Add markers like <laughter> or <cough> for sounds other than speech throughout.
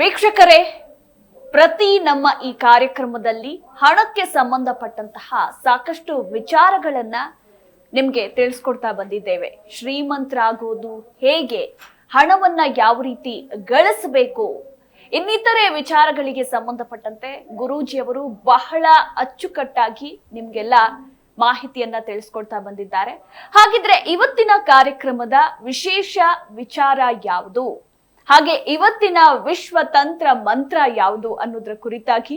ವೀಕ್ಷಕರೇ, ಪ್ರತಿ ನಮ್ಮ ಈ ಕಾರ್ಯಕ್ರಮದಲ್ಲಿ ಹಣಕ್ಕೆ ಸಂಬಂಧಪಟ್ಟಂತಹ ಸಾಕಷ್ಟು ವಿಚಾರಗಳನ್ನ ನಿಮ್ಗೆ ತಿಳಿಸ್ಕೊಡ್ತಾ ಬಂದಿದ್ದೇವೆ. ಶ್ರೀಮಂತರಾಗೋದು ಹೇಗೆ, ಹಣವನ್ನ ಯಾವ ರೀತಿ ಗಳಿಸಬೇಕು, ಇನ್ನಿತರೆ ವಿಚಾರಗಳಿಗೆ ಸಂಬಂಧಪಟ್ಟಂತೆ ಗುರೂಜಿಯವರು ಬಹಳ ಅಚ್ಚುಕಟ್ಟಾಗಿ ನಿಮ್ಗೆಲ್ಲ ಮಾಹಿತಿಯನ್ನ ತಿಳಿಸ್ಕೊಡ್ತಾ ಬಂದಿದ್ದಾರೆ. ಹಾಗಿದ್ರೆ ಇವತ್ತಿನ ಕಾರ್ಯಕ್ರಮದ ವಿಶೇಷ ವಿಚಾರ ಯಾವುದು? ಹಾಗೆ ಇವತ್ತಿನ ವಿಶ್ವ ತಂತ್ರ ಮಂತ್ರ ಯಾವುದು ಅನ್ನೋದ್ರ ಕುರಿತಾಗಿ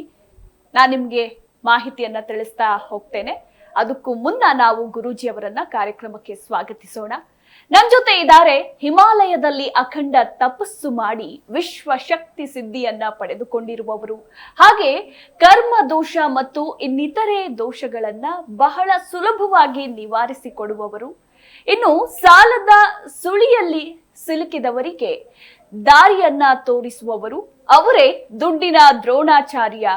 ನಾನು ನಿಮ್ಗೆ ಮಾಹಿತಿಯನ್ನ ತಿಳಿಸ್ತಾ ಹೋಗ್ತೇನೆ. ಅದಕ್ಕೂ ಮುನ್ನ ನಾವು ಗುರೂಜಿ ಅವರನ್ನ ಕಾರ್ಯಕ್ರಮಕ್ಕೆ ಸ್ವಾಗತಿಸೋಣ. ನಮ್ ಜೊತೆ ಇದ್ದಾರೆ ಹಿಮಾಲಯದಲ್ಲಿ ಅಖಂಡ ತಪಸ್ಸು ಮಾಡಿ ವಿಶ್ವ ಶಕ್ತಿ ಸಿದ್ಧಿಯನ್ನ ಪಡೆದುಕೊಂಡಿರುವವರು. ಹಾಗೆ ಕರ್ಮ ದೋಷ ಮತ್ತು ಇನ್ನಿತರೆ ದೋಷಗಳನ್ನ ಬಹಳ ಸುಲಭವಾಗಿ ನಿವಾರಿಸಿಕೊಡುವವರು. ಇನ್ನು ಸಾಲದ ಸುಳಿಯಲ್ಲಿ ಸಿಲುಕಿದವರಿಗೆ ದಾರಿಯನ್ನ ತೋರಿಸುವವರು ಅವರೇ ದುಡ್ಡಿನ ದ್ರೋಣಾಚಾರ್ಯ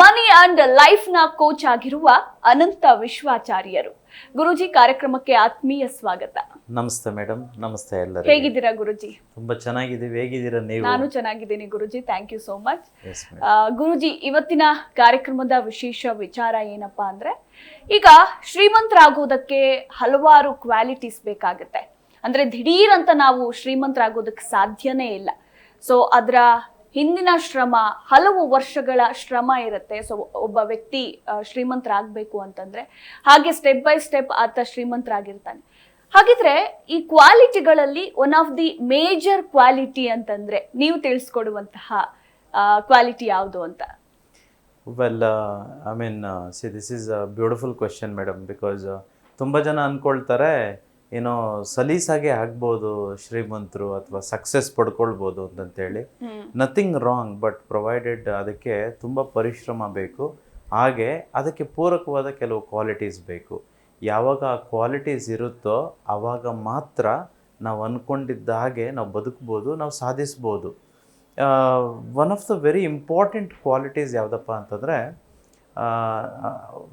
ಮನಿ ಅಂಡ್ ಲೈಫ್ನ ಕೋಚ್ ಆಗಿರುವ ಅನಂತ ವಿಶ್ವಾಚಾರ್ಯರು. ಗುರುಜಿ ಕಾರ್ಯಕ್ರಮಕ್ಕೆ ಆತ್ಮೀಯ ಸ್ವಾಗತ. ನಮಸ್ತೆ ಮೇಡಮ್ ನಮಸ್ತೆ ಎಲ್ಲರಿಗೂ. ಹೇಗಿದ್ದೀರಾ ಗುರುಜಿ? ತುಂಬಾ ಚೆನ್ನಾಗಿದ್ದೀವಿ ಹೇಗಿದ್ದೀರಾ ನೀವು? ನಾನು ಚೆನ್ನಾಗಿದ್ದೀನಿ Guruji thank you so much. Guruji ಇವತ್ತಿನ ಕಾರ್ಯಕ್ರಮದ ವಿಶೇಷ ವಿಚಾರ ಏನಪ್ಪಾ ಅಂದ್ರೆ ಈಗ ಶ್ರೀಮಂತರಾಗೋದಕ್ಕೆ ಹಲವಾರು ಕ್ವಾಲಿಟೀಸ್ ಬೇಕಾಗುತ್ತೆ. ಅಂದ್ರೆ ದಿಢೀರ್ ಅಂತ ನಾವು ಶ್ರೀಮಂತರಾಗೋದಕ್ಕೆ ಸಾಧ್ಯನೇ ಇಲ್ಲ. ಸೊ ಅದರ ಹಿಂದಿನ ಶ್ರಮ, ಹಲವು ವರ್ಷಗಳ ಶ್ರಮ ಇರುತ್ತೆ. ಸೊ ಒಬ್ಬ ವ್ಯಕ್ತಿ ಶ್ರೀಮಂತರಾಗಬೇಕು ಅಂತಂದ್ರೆ, ಹಾಗೆ ಸ್ಟೆಪ್ ಬೈ ಸ್ಟೆಪ್ ಆತ ಶ್ರೀಮಂತರಾಗಿರ್ತಾನೆ. ಹಾಗಿದ್ರೆ ಈ ಕ್ವಾಲಿಟಿಗಳಲ್ಲಿ one of the major quality ಅಂತಂದ್ರೆ ನೀವು ತಿಳಿಸ್ಕೊಡುವಂತಹ ಕ್ವಾಲಿಟಿ ಯಾವುದು ಅಂತ? Well I mean see this is a beautiful question madam because ತುಂಬ ಜನ ಅಂದ್ಕೊಳ್ತಾರೆ ಏನೋ ಸಲೀಸಾಗೆ ಆಗ್ಬೋದು ಶ್ರೀಮಂತರು ಅಥವಾ ಸಕ್ಸಸ್ ಪಡ್ಕೊಳ್ಬೋದು ಅಂತಂತೇಳಿ. ನಥಿಂಗ್ ರಾಂಗ್ ಬಟ್ ಪ್ರೊವೈಡೆಡ್ ಅದಕ್ಕೆ ತುಂಬ ಪರಿಶ್ರಮ ಬೇಕು. ಹಾಗೆ ಅದಕ್ಕೆ ಪೂರಕವಾದ ಕೆಲವು ಕ್ವಾಲಿಟೀಸ್ ಬೇಕು. ಯಾವಾಗ ಆ ಕ್ವಾಲಿಟೀಸ್ ಇರುತ್ತೋ ಆವಾಗ ಮಾತ್ರ ನಾವು ಅಂದ್ಕೊಂಡಿದ್ದ ಹಾಗೆ ನಾವು ಬದುಕ್ಬೋದು ನಾವು ಸಾಧಿಸ್ಬೋದು. One of the very important qualities ಯಾವುದಪ್ಪ ಅಂತಂದರೆ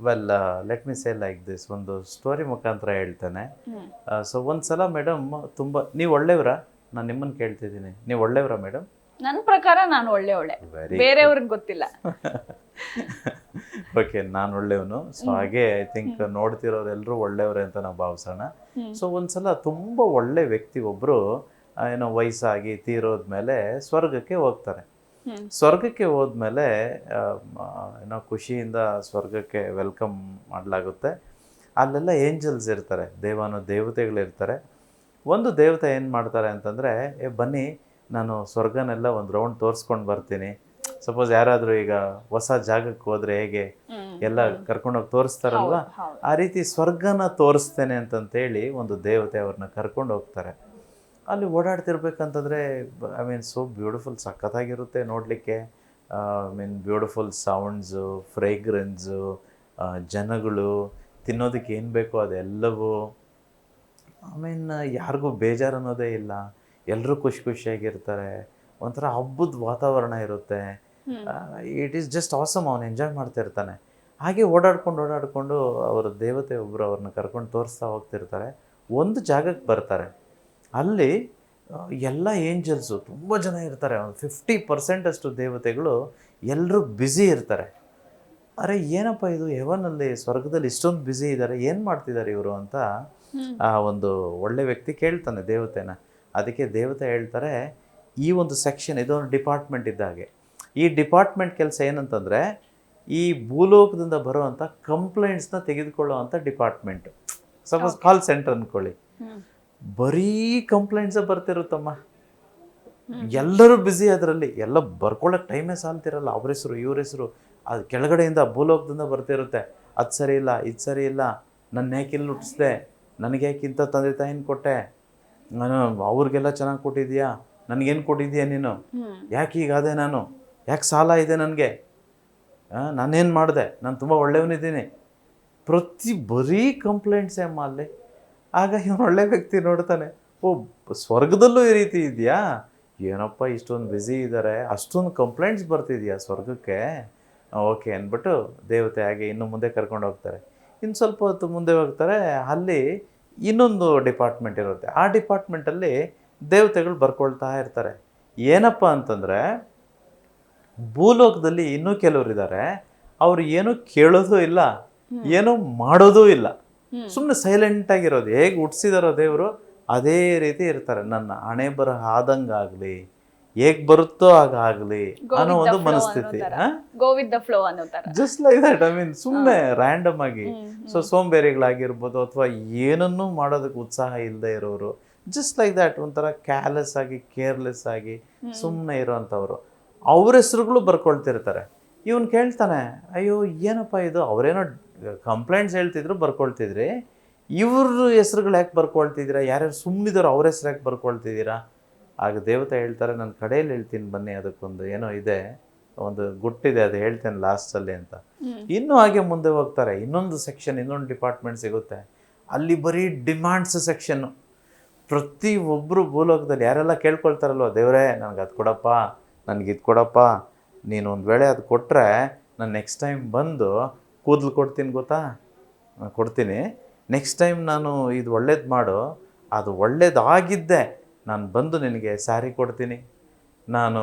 well let me say like this ಒಂದು ಸ್ಟೋರಿ ಮುಖಾಂತರ ಹೇಳ್ತೇನೆ. ಸೊ ಒಂದ್ಸಲ ಮೇಡಮ್ ತುಂಬ ನೀವು ಒಳ್ಳೆಯವರ? ನಾನು ನಿಮ್ಮನ್ನು ಕೇಳ್ತಿದ್ದೀನಿ. ನೀವು ಒಳ್ಳೆಯವರ ಮೇಡಮ್ ನನ್ನ ಪ್ರಕಾರ ನಾನು ಒಳ್ಳೆ ಒಳ್ಳೆ ಬೇರೆಯವ್ರಿಗೆ ಗೊತ್ತಿಲ್ಲ. <laughs> ಓಕೆ ನಾನು ಒಳ್ಳೆಯವನು. ಸೊ ಹಾಗೆ ಐ ಥಿಂಕ್ ನೋಡ್ತಿರೋರೆಲ್ಲರೂ ಒಳ್ಳೆಯವರೇ ಅಂತ ನಾವು ಭಾವಿಸೋಣ. ಸೊ ಒಂದ್ಸಲ ತುಂಬ ಒಳ್ಳೆ ವ್ಯಕ್ತಿ ಒಬ್ಬರು ಏನೋ ವಯಸ್ಸಾಗಿ ತೀರೋದ್ಮೇಲೆ ಸ್ವರ್ಗಕ್ಕೆ ಹೋಗ್ತಾರೆ. ಸ್ವರ್ಗಕ್ಕೆ ಹೋದ್ಮೇಲೆ ಏನೋ ಖುಷಿಯಿಂದ ಸ್ವರ್ಗಕ್ಕೆ ವೆಲ್ಕಮ್ ಮಾಡಲಾಗುತ್ತೆ. ಅಲ್ಲೆಲ್ಲ ಏಂಜಲ್ಸ್ ಇರ್ತಾರೆ ದೇವಾನು ದೇವತೆಗಳಿರ್ತಾರೆ ಒಂದು ದೇವತೆ ಏನು ಮಾಡ್ತಾರೆ ಅಂತಂದರೆ ಏ ಬನ್ನಿ ನಾನು ಸ್ವರ್ಗನೆಲ್ಲ ಒಂದು ರೌಂಡ್ ತೋರಿಸ್ಕೊಂಡು ಬರ್ತೀನಿ. ಸಪೋಸ್ ಯಾರಾದರೂ ಈಗ ಹೊಸ ಜಾಗಕ್ಕೆ ಹೋದರೆ ಹೇಗೆ? ಎಲ್ಲ ಕರ್ಕೊಂಡೋಗಿ ತೋರಿಸ್ತಾರಲ್ವಾ. ಆ ರೀತಿ ಸ್ವರ್ಗನ ತೋರಿಸ್ತೇನೆ ಅಂತಂತೇಳಿ ಒಂದು ದೇವತೆ ಅವ್ರನ್ನ ಕರ್ಕೊಂಡು ಹೋಗ್ತಾರೆ. ಅಲ್ಲಿ ಓಡಾಡ್ತಿರ್ಬೇಕಂತಂದರೆ ಐ ಮೀನ್ ಸೋ ಬ್ಯೂಟಿಫುಲ್ ಸಖತ್ತಾಗಿರುತ್ತೆ ನೋಡಲಿಕ್ಕೆ. I mean beautiful sounds fragrance ಜನಗಳು ತಿನ್ನೋದಕ್ಕೆ ಏನು ಬೇಕೋ ಅದೆಲ್ಲವೂ. ಐ ಮೀನ್ ಯಾರಿಗೂ ಬೇಜಾರು ಅನ್ನೋದೇ ಇಲ್ಲ. ಎಲ್ಲರೂ ಖುಷಿ ಖುಷಿಯಾಗಿರ್ತಾರೆ. ಒಂಥರ ಹಬ್ಬದ ವಾತಾವರಣ ಇರುತ್ತೆ. ಇಟ್ ಈಸ್ ಜಸ್ಟ್ ಆಸಮ್ ಅವನು ಎಂಜಾಯ್ ಮಾಡ್ತಾ ಇರ್ತಾನೆ. ಹಾಗೆ ಓಡಾಡ್ಕೊಂಡು ಓಡಾಡಿಕೊಂಡು ಅವರ ದೇವತೆ ಒಬ್ಬರು ಅವ್ರನ್ನ ಕರ್ಕೊಂಡು ತೋರಿಸ್ತಾ ಹೋಗ್ತಿರ್ತಾರೆ. ಒಂದು ಜಾಗಕ್ಕೆ ಬರ್ತಾರೆ. ಅಲ್ಲಿ ಎಲ್ಲ ಏಂಜಲ್ಸು ತುಂಬ ಜನ ಇರ್ತಾರೆ. ಒಂದು ಫಿಫ್ಟಿ ಪರ್ಸೆಂಟ್ ಅಷ್ಟು ದೇವತೆಗಳು ಎಲ್ಲರೂ ಬ್ಯುಸಿ ಇರ್ತಾರೆ. ಅರೆ ಏನಪ್ಪ ಇದು? ಹೆವನಲ್ಲಿ ಸ್ವರ್ಗದಲ್ಲಿ ಇಷ್ಟೊಂದು ಬ್ಯುಸಿ ಇದ್ದಾರೆ. ಏನು ಮಾಡ್ತಿದ್ದಾರೆ ಇವರು ಅಂತ ಆ ಒಂದು ಒಳ್ಳೆ ವ್ಯಕ್ತಿ ಕೇಳ್ತಾನೆ ದೇವತೆನ. ಅದಕ್ಕೆ ದೇವತೆ ಹೇಳ್ತಾರೆ ಈ ಒಂದು ಸೆಕ್ಷನ್ ಇದೊಂದು ಡಿಪಾರ್ಟ್ಮೆಂಟ್ ಇದ್ದ ಹಾಗೆ. ಈ ಡಿಪಾರ್ಟ್ಮೆಂಟ್ ಕೆಲಸ ಏನಂತಂದರೆ ಈ ಭೂಲೋಕದಿಂದ ಬರುವಂಥ ಕಂಪ್ಲೇಂಟ್ಸ್ನ ತೆಗೆದುಕೊಳ್ಳುವಂಥ ಡಿಪಾರ್ಟ್ಮೆಂಟ್ ಸಪೋಸ್ ಕಾಲ್ ಸೆಂಟರ್ ಅಂದ್ಕೊಳ್ಳಿ. ಬರೀ ಕಂಪ್ಲೇಂಟ್ಸೇ ಬರ್ತಿರುತ್ತಮ್ಮ. ಎಲ್ಲರೂ ಬ್ಯುಸಿ ಅದರಲ್ಲಿ. ಎಲ್ಲ ಬರ್ಕೊಳ್ಳೋಕೆ ಟೈಮೇ ಸಾಲ್ತಿರಲ್ಲ. ಅವ್ರ ಹೆಸರು ಇವ್ರ ಹೆಸರು. ಅದು ಕೆಳಗಡೆಯಿಂದ ಭೂಲೋಕದಿಂದ ಬರ್ತಿರುತ್ತೆ. ಅದು ಸರಿ ಇಲ್ಲ ಇದು ಸರಿ ಇಲ್ಲ. ನನ್ನ ಯಾಕೆ ಇಲ್ಲಿ ಹುಟ್ಟಿಸ್ದೆ ನನಗೆ ಯಾಕೆ ಇಂಥ ತಂದೆ ತಾಯಿನ ಕೊಟ್ಟೆ? ನಾನು ಅವ್ರಿಗೆಲ್ಲ ಚೆನ್ನಾಗಿ ಕೊಟ್ಟಿದ್ಯಾ? ನನಗೇನು ಕೊಟ್ಟಿದ್ಯಾ ನೀನು. ಯಾಕೆ ಹೀಗಾದೆ ನಾನು? ಯಾಕೆ ಸಾಲ ಇದೆ ನನಗೆ? ನಾನೇನು ಮಾಡಿದೆ? ನಾನು ತುಂಬ ಒಳ್ಳೆಯವನಿದ್ದೀನಿ. ಪ್ರತಿ ಬರೀ ಕಂಪ್ಲೇಂಟ್ಸೇ ಅಮ್ಮ ಅಲ್ಲಿ. ಆಗ ಇವನು ಒಳ್ಳೆ ವ್ಯಕ್ತಿ ನೋಡ್ತಾನೆ ಓ ಸ್ವರ್ಗದಲ್ಲೂ ಈ ರೀತಿ ಇದೆಯಾ? ಏನಪ್ಪ ಇಷ್ಟೊಂದು ಬ್ಯುಸಿ ಇದ್ದಾರೆ ಅಷ್ಟೊಂದು ಕಂಪ್ಲೇಂಟ್ಸ್ ಬರ್ತಿದೆಯಾ ಸ್ವರ್ಗಕ್ಕೆ? ಓಕೆ ಅಂದ್ಬಿಟ್ಟು ದೇವತೆ ಹಾಗೆ ಇನ್ನು ಮುಂದೆ ಕರ್ಕೊಂಡು ಹೋಗ್ತಾರೆ. ಇನ್ನು ಸ್ವಲ್ಪ ಹೊತ್ತು ಮುಂದೆ ಹೋಗ್ತಾರೆ ಅಲ್ಲಿ ಇನ್ನೊಂದು ಡಿಪಾರ್ಟ್ಮೆಂಟ್ ಇರುತ್ತೆ. ಆ ಡಿಪಾರ್ಟ್ಮೆಂಟಲ್ಲಿ ದೇವತೆಗಳು ಬರ್ಕೊಳ್ತಾ ಇರ್ತಾರೆ. ಏನಪ್ಪ ಅಂತಂದರೆ ಭೂಲೋಕದಲ್ಲಿ ಇನ್ನೂ ಕೆಲವರು ಇದ್ದಾರೆ ಅವರು ಏನೂ ಕೇಳೋದೂ ಇಲ್ಲ ಏನೂ ಮಾಡೋದೂ ಇಲ್ಲ. ಸುಮ್ಮನೆ ಸೈಲೆಂಟ್ ಆಗಿರೋದು. ಹೇಗೆ ಹುಟ್ಟಿಸಿದಾರೋ ದೇವರು ಅದೇ ರೀತಿ ಇರ್ತಾರೆ. ನನ್ನ ಹಣೆ ಬರಹ ಆದಂಗಾಗ್ಲಿ ಹೇಗ್ ಬರುತ್ತೋ ಹಾಗಾಗ್ಲಿ ಅನ್ನೋ ಒಂದು ಮನಸ್ಥಿತಿ. Just like that I mean ಸುಮ್ಮನೆ ರ್ಯಾಂಡಮ್ ಆಗಿ. ಸೊ ಸೋಂಬೇರಿಗಳಾಗಿರ್ಬೋದು ಅಥವಾ ಏನನ್ನೂ ಮಾಡೋದಕ್ಕೆ ಉತ್ಸಾಹ ಇಲ್ಲದೆ ಇರೋರು ಜಸ್ಟ್ ಲೈಕ್ ದ್ಯಾಟ್ ಒಂಥರ ಕ್ಯಾಲೆಸ್ ಆಗಿ ಕೇರ್ಲೆಸ್ ಆಗಿ ಸುಮ್ಮನೆ ಇರೋವಂಥವ್ರು ಅವ್ರ ಹೆಸರುಗಳು ಬರ್ಕೊಳ್ತಿರ್ತಾರೆ. ಇವನ್ ಕೇಳ್ತಾನೆ ಅಯ್ಯೋ ಏನಪ್ಪ ಇದು? ಅವರೇನೋ ಕಂಪ್ಲೇಂಟ್ಸ್ ಹೇಳ್ತಿದ್ರು ಬರ್ಕೊಳ್ತಿದ್ರಿ. ಇವ್ರ ಹೆಸರುಗಳು ಯಾಕೆ ಬರ್ಕೊಳ್ತಿದ್ದೀರಾ? ಯಾರ್ಯಾರು ಸುಮ್ಮನಿದ್ರು ಅವ್ರ ಹೆಸ್ರು ಯಾಕೆ ಬರ್ಕೊಳ್ತಿದ್ದೀರಾ? ಆಗ ದೇವತೆ ಹೇಳ್ತಾರೆ ನನ್ನ ಕಡೆಯಲ್ಲಿ ಹೇಳ್ತೀನಿ ಬನ್ನಿ ಅದಕ್ಕೊಂದು ಏನೋ ಇದೆ ಒಂದು ಗುಟ್ಟಿದೆ ಅದು ಹೇಳ್ತೇನೆ ಲಾಸ್ಟಲ್ಲಿ ಅಂತ. ಇನ್ನೂ ಹಾಗೆ ಮುಂದೆ ಹೋಗ್ತಾರೆ. ಇನ್ನೊಂದು ಸೆಕ್ಷನ್ ಇನ್ನೊಂದು ಡಿಪಾರ್ಟ್ಮೆಂಟ್ ಸಿಗುತ್ತೆ. ಅಲ್ಲಿ ಬರೀ ಡಿಮ್ಯಾಂಡ್ಸ್ ಸೆಕ್ಷನ್ನು ಪ್ರತಿ ಒಬ್ಬರು ಭೂಲೋಕದಲ್ಲಿ ಯಾರೆಲ್ಲ ಕೇಳ್ಕೊಳ್ತಾರಲ್ವ ದೇವರೇ ನನಗೆ ಅದು ಕೊಡಪ್ಪ ನನಗೆ ಇದು ಕೊಡಪ್ಪ ನೀನು ಒಂದು ವೇಳೆ ಅದು ಕೊಟ್ಟರೆ ನಾನು ನೆಕ್ಸ್ಟ್ ಟೈಮ್ ಬಂದು ಕೂದಲು ಕೊಡ್ತೀನಿ ಗೊತ್ತಾ? ಕೊಡ್ತೀನಿ. ನೆಕ್ಸ್ಟ್ ಟೈಮ್ ನಾನು ಇದು ಒಳ್ಳೇದು ಮಾಡು ಅದು ಒಳ್ಳೇದಾಗಿದ್ದೆ ನಾನು ಬಂದು ನಿನಗೆ ಸ್ಯಾರಿ ಕೊಡ್ತೀನಿ. ನಾನು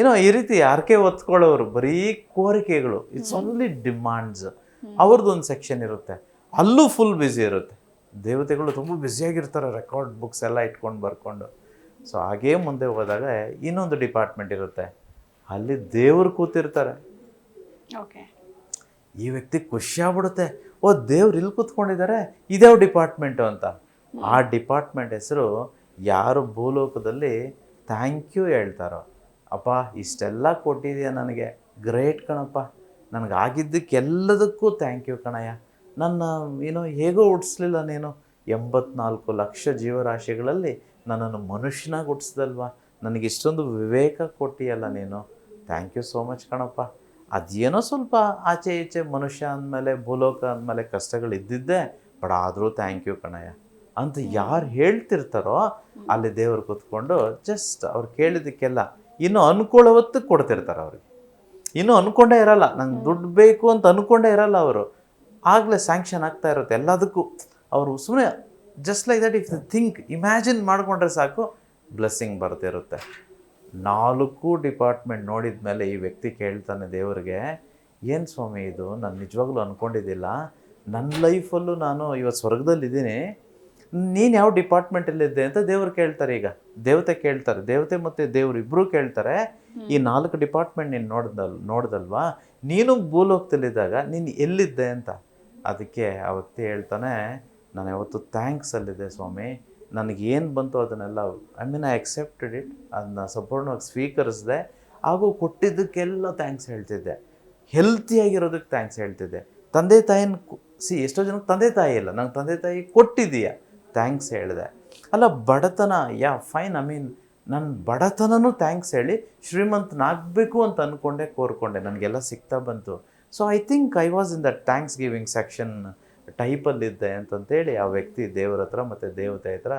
ಏನೋ ಈ ರೀತಿ ಯಾರಕ್ಕೆ ಒತ್ಕೊಳ್ಳೋರು ಬರೀ ಕೋರಿಕೆಗಳು ಇಟ್ಸ್ ಓನ್ಲಿ ಡಿಮ್ಯಾಂಡ್ಸ್ ಅವ್ರದ್ದು ಒಂದು ಸೆಕ್ಷನ್ ಇರುತ್ತೆ. ಅಲ್ಲೂ ಫುಲ್ ಬ್ಯುಸಿ ಇರುತ್ತೆ. ದೇವತೆಗಳು ತುಂಬ ಬ್ಯುಸಿಯಾಗಿರ್ತಾರೆ ರೆಕಾರ್ಡ್ ಬುಕ್ಸ್ ಎಲ್ಲ ಇಟ್ಕೊಂಡು ಬರ್ಕೊಂಡು. ಸೊ ಹಾಗೇ ಮುಂದೆ ಹೋದಾಗ ಇನ್ನೊಂದು ಡಿಪಾರ್ಟ್ಮೆಂಟ್ ಇರುತ್ತೆ. ಅಲ್ಲಿ ದೇವರು ಕೂತಿರ್ತಾರೆ. ಓಕೆ ಈ ವ್ಯಕ್ತಿ ಖುಷಿಯಾಗ್ಬಿಡುತ್ತೆ ಓ, ದೇವ್ರು ಇಲ್ಲಿ ಕೂತ್ಕೊಂಡಿದ್ದಾರೆ ಇದ್ಯಾವ ಡಿಪಾರ್ಟ್ಮೆಂಟು ಅಂತ. ಆ ಡಿಪಾರ್ಟ್ಮೆಂಟ್ ಹೆಸರು ಯಾರು ಭೂಲೋಕದಲ್ಲಿ ಥ್ಯಾಂಕ್ ಯು ಹೇಳ್ತಾರೋ. ಅಪ್ಪ, ಇಷ್ಟೆಲ್ಲ ಕೊಟ್ಟಿದೆಯಾ ನನಗೆ. ಗ್ರೇಟ್ ಕಣಪ್ಪ. ನನಗೆ ಆಗಿದ್ದಕ್ಕೆಲ್ಲದಕ್ಕೂ ಥ್ಯಾಂಕ್ ಯು ಕಣಯ್ಯ. ನನ್ನ, ಏನೋ ಹೇಗೋ ಹುಟ್ಟಿಸ್ಲಿಲ್ಲ ನೀನು. ಎಂಬತ್ನಾಲ್ಕು ಲಕ್ಷ ಜೀವರಾಶಿಗಳಲ್ಲಿ ನನ್ನನ್ನು ಮನುಷ್ಯನಾಗಿ ಹುಟ್ಟಿಸ್ದಲ್ವಾ ನನಗೆ ಇಷ್ಟೊಂದು ವಿವೇಕ ಕೊಟ್ಟಿಯಲ್ಲ ನೀನು. ಥ್ಯಾಂಕ್ ಯು ಸೋ ಮಚ್ ಕಣಪ್ಪ. ಅದೇನೋ ಸ್ವಲ್ಪ ಆಚೆ ಈಚೆ ಮನುಷ್ಯ ಅಂದಮೇಲೆ ಭೂಲೋಕ ಅಂದಮೇಲೆ ಕಷ್ಟಗಳು ಇದ್ದಿದ್ದೆ ಬಟ್ ಆದರೂ ಥ್ಯಾಂಕ್ ಯು ಕಣಯ್ಯ. ಅಂತ ಯಾರು ಹೇಳ್ತಿರ್ತಾರೋ ಅಲ್ಲಿ ದೇವರು ಕೂತ್ಕೊಂಡು ಜಸ್ಟ್ ಅವ್ರು ಕೇಳಿದ್ದಕ್ಕೆಲ್ಲ ಇನ್ನು ಅನ್ಕೊಳ್ಳೋವತ್ತು ಕೊಡ್ತಿರ್ತಾರೆ ಅವ್ರಿಗೆ. ಇನ್ನೂ ಅಂದ್ಕೊಂಡೇ ಇರಲ್ಲ. ನಂಗೆ ದುಡ್ಡು ಬೇಕು ಅಂತ ಅನ್ಕೊಂಡೇ ಇರಲ್ಲ ಅವರು. ಆಗಲೇ ಸ್ಯಾಂಕ್ಷನ್ ಆಗ್ತಾ ಇರುತ್ತೆ ಎಲ್ಲದಕ್ಕೂ. ಅವರು ಸುಮ್ಮನೆ just like that if think imagine ಮಾಡಿಕೊಂಡ್ರೆ ಸಾಕು ಬ್ಲೆಸ್ಸಿಂಗ್ ಬರ್ತಿರುತ್ತೆ. ನಾಲ್ಕು ಡಿಪಾರ್ಟ್ಮೆಂಟ್ ನೋಡಿದ ಮೇಲೆ ಈ ವ್ಯಕ್ತಿ ಕೇಳ್ತಾನೆ ದೇವರಿಗೆ ಏನು ಸ್ವಾಮಿ ಇದು? ನಾನು ನಿಜವಾಗ್ಲೂ ಅಂದ್ಕೊಂಡಿದ್ದಿಲ್ಲ ನನ್ನ ಲೈಫಲ್ಲೂ ನಾನು ಇವತ್ತು ಸ್ವರ್ಗದಲ್ಲಿದ್ದೀನಿ. ನೀನು ಯಾವ ಡಿಪಾರ್ಟ್ಮೆಂಟಲ್ಲಿದ್ದೆ? ಅಂತ ದೇವ್ರು ಕೇಳ್ತಾರೆ ಈಗ. ದೇವತೆ ಕೇಳ್ತಾರೆ. ದೇವತೆ ಮತ್ತು ದೇವರು ಇಬ್ಬರೂ ಕೇಳ್ತಾರೆ ಈ ನಾಲ್ಕು ಡಿಪಾರ್ಟ್ಮೆಂಟ್ ನೀನು ನೋಡ್ದಲ್ ನೋಡ್ದಲ್ವಾ? ನೀನು ಭೂಲೋಕದಲ್ಲಿದ್ದಾಗ ನೀನು ಎಲ್ಲಿದ್ದೆ? ಅಂತ. ಅದಕ್ಕೆ ಆ ವ್ಯಕ್ತಿ ಹೇಳ್ತಾನೆ ನಾನು ಯಾವತ್ತು ಥ್ಯಾಂಕ್ಸ್ ಅಲ್ಲಿದೆ ಸ್ವಾಮಿ. ನನಗೆ ಏನು ಬಂತು ಅದನ್ನೆಲ್ಲ I mean I accepted it ಅದನ್ನ ಸಂಪೂರ್ಣವಾಗಿ ಸ್ವೀಕರಿಸಿದೆ. ಹಾಗೂ ಕೊಟ್ಟಿದ್ದಕ್ಕೆಲ್ಲ ಥ್ಯಾಂಕ್ಸ್ ಹೇಳ್ತಿದ್ದೆ. ಹೆಲ್ತಿಯಾಗಿರೋದಕ್ಕೆ ಥ್ಯಾಂಕ್ಸ್ ಹೇಳ್ತಿದ್ದೆ. ತಂದೆ ತಾಯಿನ ಸಿ ಎಷ್ಟೋ ಜನಕ್ಕೆ ತಂದೆ ತಾಯಿ ಇಲ್ಲ. ನಂಗೆ ತಂದೆ ತಾಯಿ ಕೊಟ್ಟಿದ್ದೀಯ. ಥ್ಯಾಂಕ್ಸ್ ಹೇಳಿದೆ. ಅಲ್ಲ, ಬಡತನ, ಯಾ ಫೈನ್ ಐ ಮೀನ್ ನನ್ನ ಬಡತನನೂ ಥ್ಯಾಂಕ್ಸ್ ಹೇಳಿ ಶ್ರೀಮಂತನಾಗಬೇಕು ಅಂತ ಅಂದ್ಕೊಂಡೆ ಕೋರ್ಕೊಂಡೆ. ನನಗೆಲ್ಲ ಸಿಗ್ತಾ ಬಂತು. So I think I was in that thanksgiving section ಟೈಪಲ್ಲಿದ್ದೆ ಅಂತಂತೇಳಿ ಆ ವ್ಯಕ್ತಿ ದೇವರ ಹತ್ರ ಮತ್ತು ದೇವತೆ ಹತ್ರ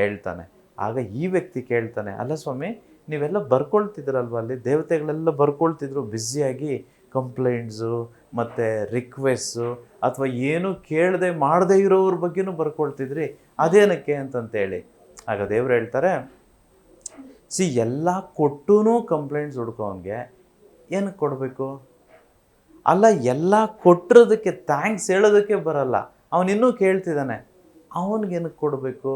ಹೇಳ್ತಾನೆ. ಆಗ ಈ ವ್ಯಕ್ತಿ ಕೇಳ್ತಾನೆ, ಅಲ್ಲ ಸ್ವಾಮಿ, ನೀವೆಲ್ಲ ಬರ್ಕೊಳ್ತಿದ್ರಲ್ವ ಅಲ್ಲಿ? ದೇವತೆಗಳೆಲ್ಲ ಬರ್ಕೊಳ್ತಿದ್ರು ಬ್ಯುಸಿಯಾಗಿ ಕಂಪ್ಲೇಂಟ್ಸು ಮತ್ತು ರಿಕ್ವೆಸ್ಟು ಅಥವಾ ಏನು ಕೇಳದೆ ಮಾಡದೇ ಇರೋವ್ರ ಬಗ್ಗೆನೂ ಬರ್ಕೊಳ್ತಿದ್ರಿ? ಅದೇನಕ್ಕೆ ಅಂತಂತೇಳಿ? ಆಗ ದೇವ್ರು ಹೇಳ್ತಾರೆ, ಸಿ, ಎಲ್ಲ ಕೊಟ್ಟೂ ಕಂಪ್ಲೇಂಟ್ಸ್ ಹುಡ್ಕೋನ್ಗೆ ಏನಕ್ಕೆ ಕೊಡಬೇಕು? ಅಲ್ಲ, ಎಲ್ಲ ಕೊಟ್ಟಿರೋದಕ್ಕೆ ಥ್ಯಾಂಕ್ಸ್ ಹೇಳೋದಕ್ಕೆ ಬರಲ್ಲ. ಅವನಿನ್ನೂ ಕೇಳ್ತಿದ್ದಾನೆ, ಅವನಿಗೇನು ಕೊಡಬೇಕು?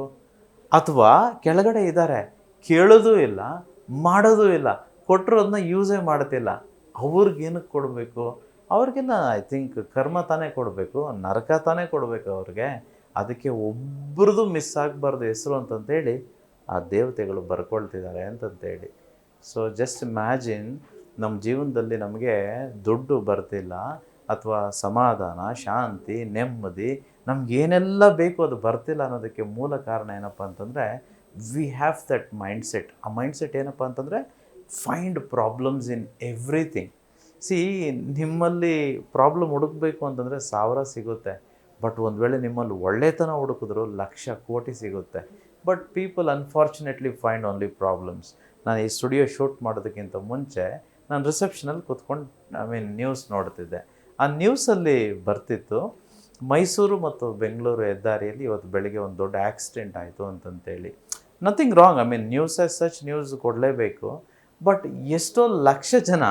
ಅಥವಾ ಕೆಳಗಡೆ ಇದ್ದಾರೆ ಕೇಳೋದೂ ಇಲ್ಲ, ಮಾಡೋದೂ ಇಲ್ಲ ಕೊಟ್ಟಿರೋದನ್ನ ಯೂಸೇ ಮಾಡ್ತಿಲ್ಲ ಅವ್ರಿಗೇನಕ್ಕೆ ಕೊಡಬೇಕು? ಅವ್ರಿಗೆಲ್ಲ ಐ ಥಿಂಕ್ ಕರ್ಮ ತಾನೇ ಕೊಡಬೇಕು, ನರಕ ತಾನೇ ಕೊಡಬೇಕು ಅವ್ರಿಗೆ. ಅದಕ್ಕೆ ಒಬ್ರದ್ದು ಮಿಸ್ ಆಗಬಾರ್ದು ಹೆಸರು ಅಂತಂತೇಳಿ ಆ ದೇವತೆಗಳು ಬರ್ಕೊಳ್ತಿದ್ದಾರೆ ಅಂತಂತೇಳಿ. ಸೊ ಜಸ್ಟ್ ಇಮ್ಯಾಜಿನ್ ನಮ್ಮ ಜೀವನದಲ್ಲಿ ನಮಗೆ ದುಡ್ಡು ಬರ್ತಿಲ್ಲ ಅಥವಾ ಸಮಾಧಾನ, ಶಾಂತಿ, ನೆಮ್ಮದಿ, ನಮ್ಗೆ ಏನೆಲ್ಲ ಬೇಕು ಅದು ಬರ್ತಿಲ್ಲ ಅನ್ನೋದಕ್ಕೆ ಮೂಲ ಕಾರಣ ಏನಪ್ಪ ಅಂತಂದರೆ ವಿ ಹ್ಯಾವ್ ದಟ್ ಮೈಂಡ್ಸೆಟ್ ಆ ಮೈಂಡ್ಸೆಟ್ ಏನಪ್ಪ ಅಂತಂದರೆ find problems in everything see ನಿಮ್ಮಲ್ಲಿ ಪ್ರಾಬ್ಲಮ್ ಹುಡುಕಬೇಕು ಅಂತಂದರೆ ಸಾವಿರ ಸಿಗುತ್ತೆ. ಬಟ್ ಒಂದು ವೇಳೆ ನಿಮ್ಮಲ್ಲಿ ಒಳ್ಳೆತನ ಹುಡುಕಿದ್ರು ಲಕ್ಷ, ಕೋಟಿ ಸಿಗುತ್ತೆ. But people unfortunately find only problems ನಾನು ಈ ಸ್ಟುಡಿಯೋ ಶೂಟ್ ಮಾಡೋದಕ್ಕಿಂತ ಮುಂಚೆ ನಾನು ರಿಸೆಪ್ಷನಲ್ಲಿ ಕೂತ್ಕೊಂಡು ಐ ಮೀನ್ ನ್ಯೂಸ್ ನೋಡ್ತಿದ್ದೆ. ಆ ನ್ಯೂಸಲ್ಲಿ ಬರ್ತಿತ್ತು. ಮೈಸೂರು ಮತ್ತು ಬೆಂಗಳೂರು ಹೆದ್ದಾರಿಯಲ್ಲಿ ಇವತ್ತು ಬೆಳಗ್ಗೆ ಒಂದು ದೊಡ್ಡ ಆಕ್ಸಿಡೆಂಟ್ ಆಯಿತು ಅಂತಂತೇಳಿ. Nothing wrong I mean news as such news ಕೊಡಲೇಬೇಕು. ಬಟ್ ಎಷ್ಟೋ ಲಕ್ಷ ಜನ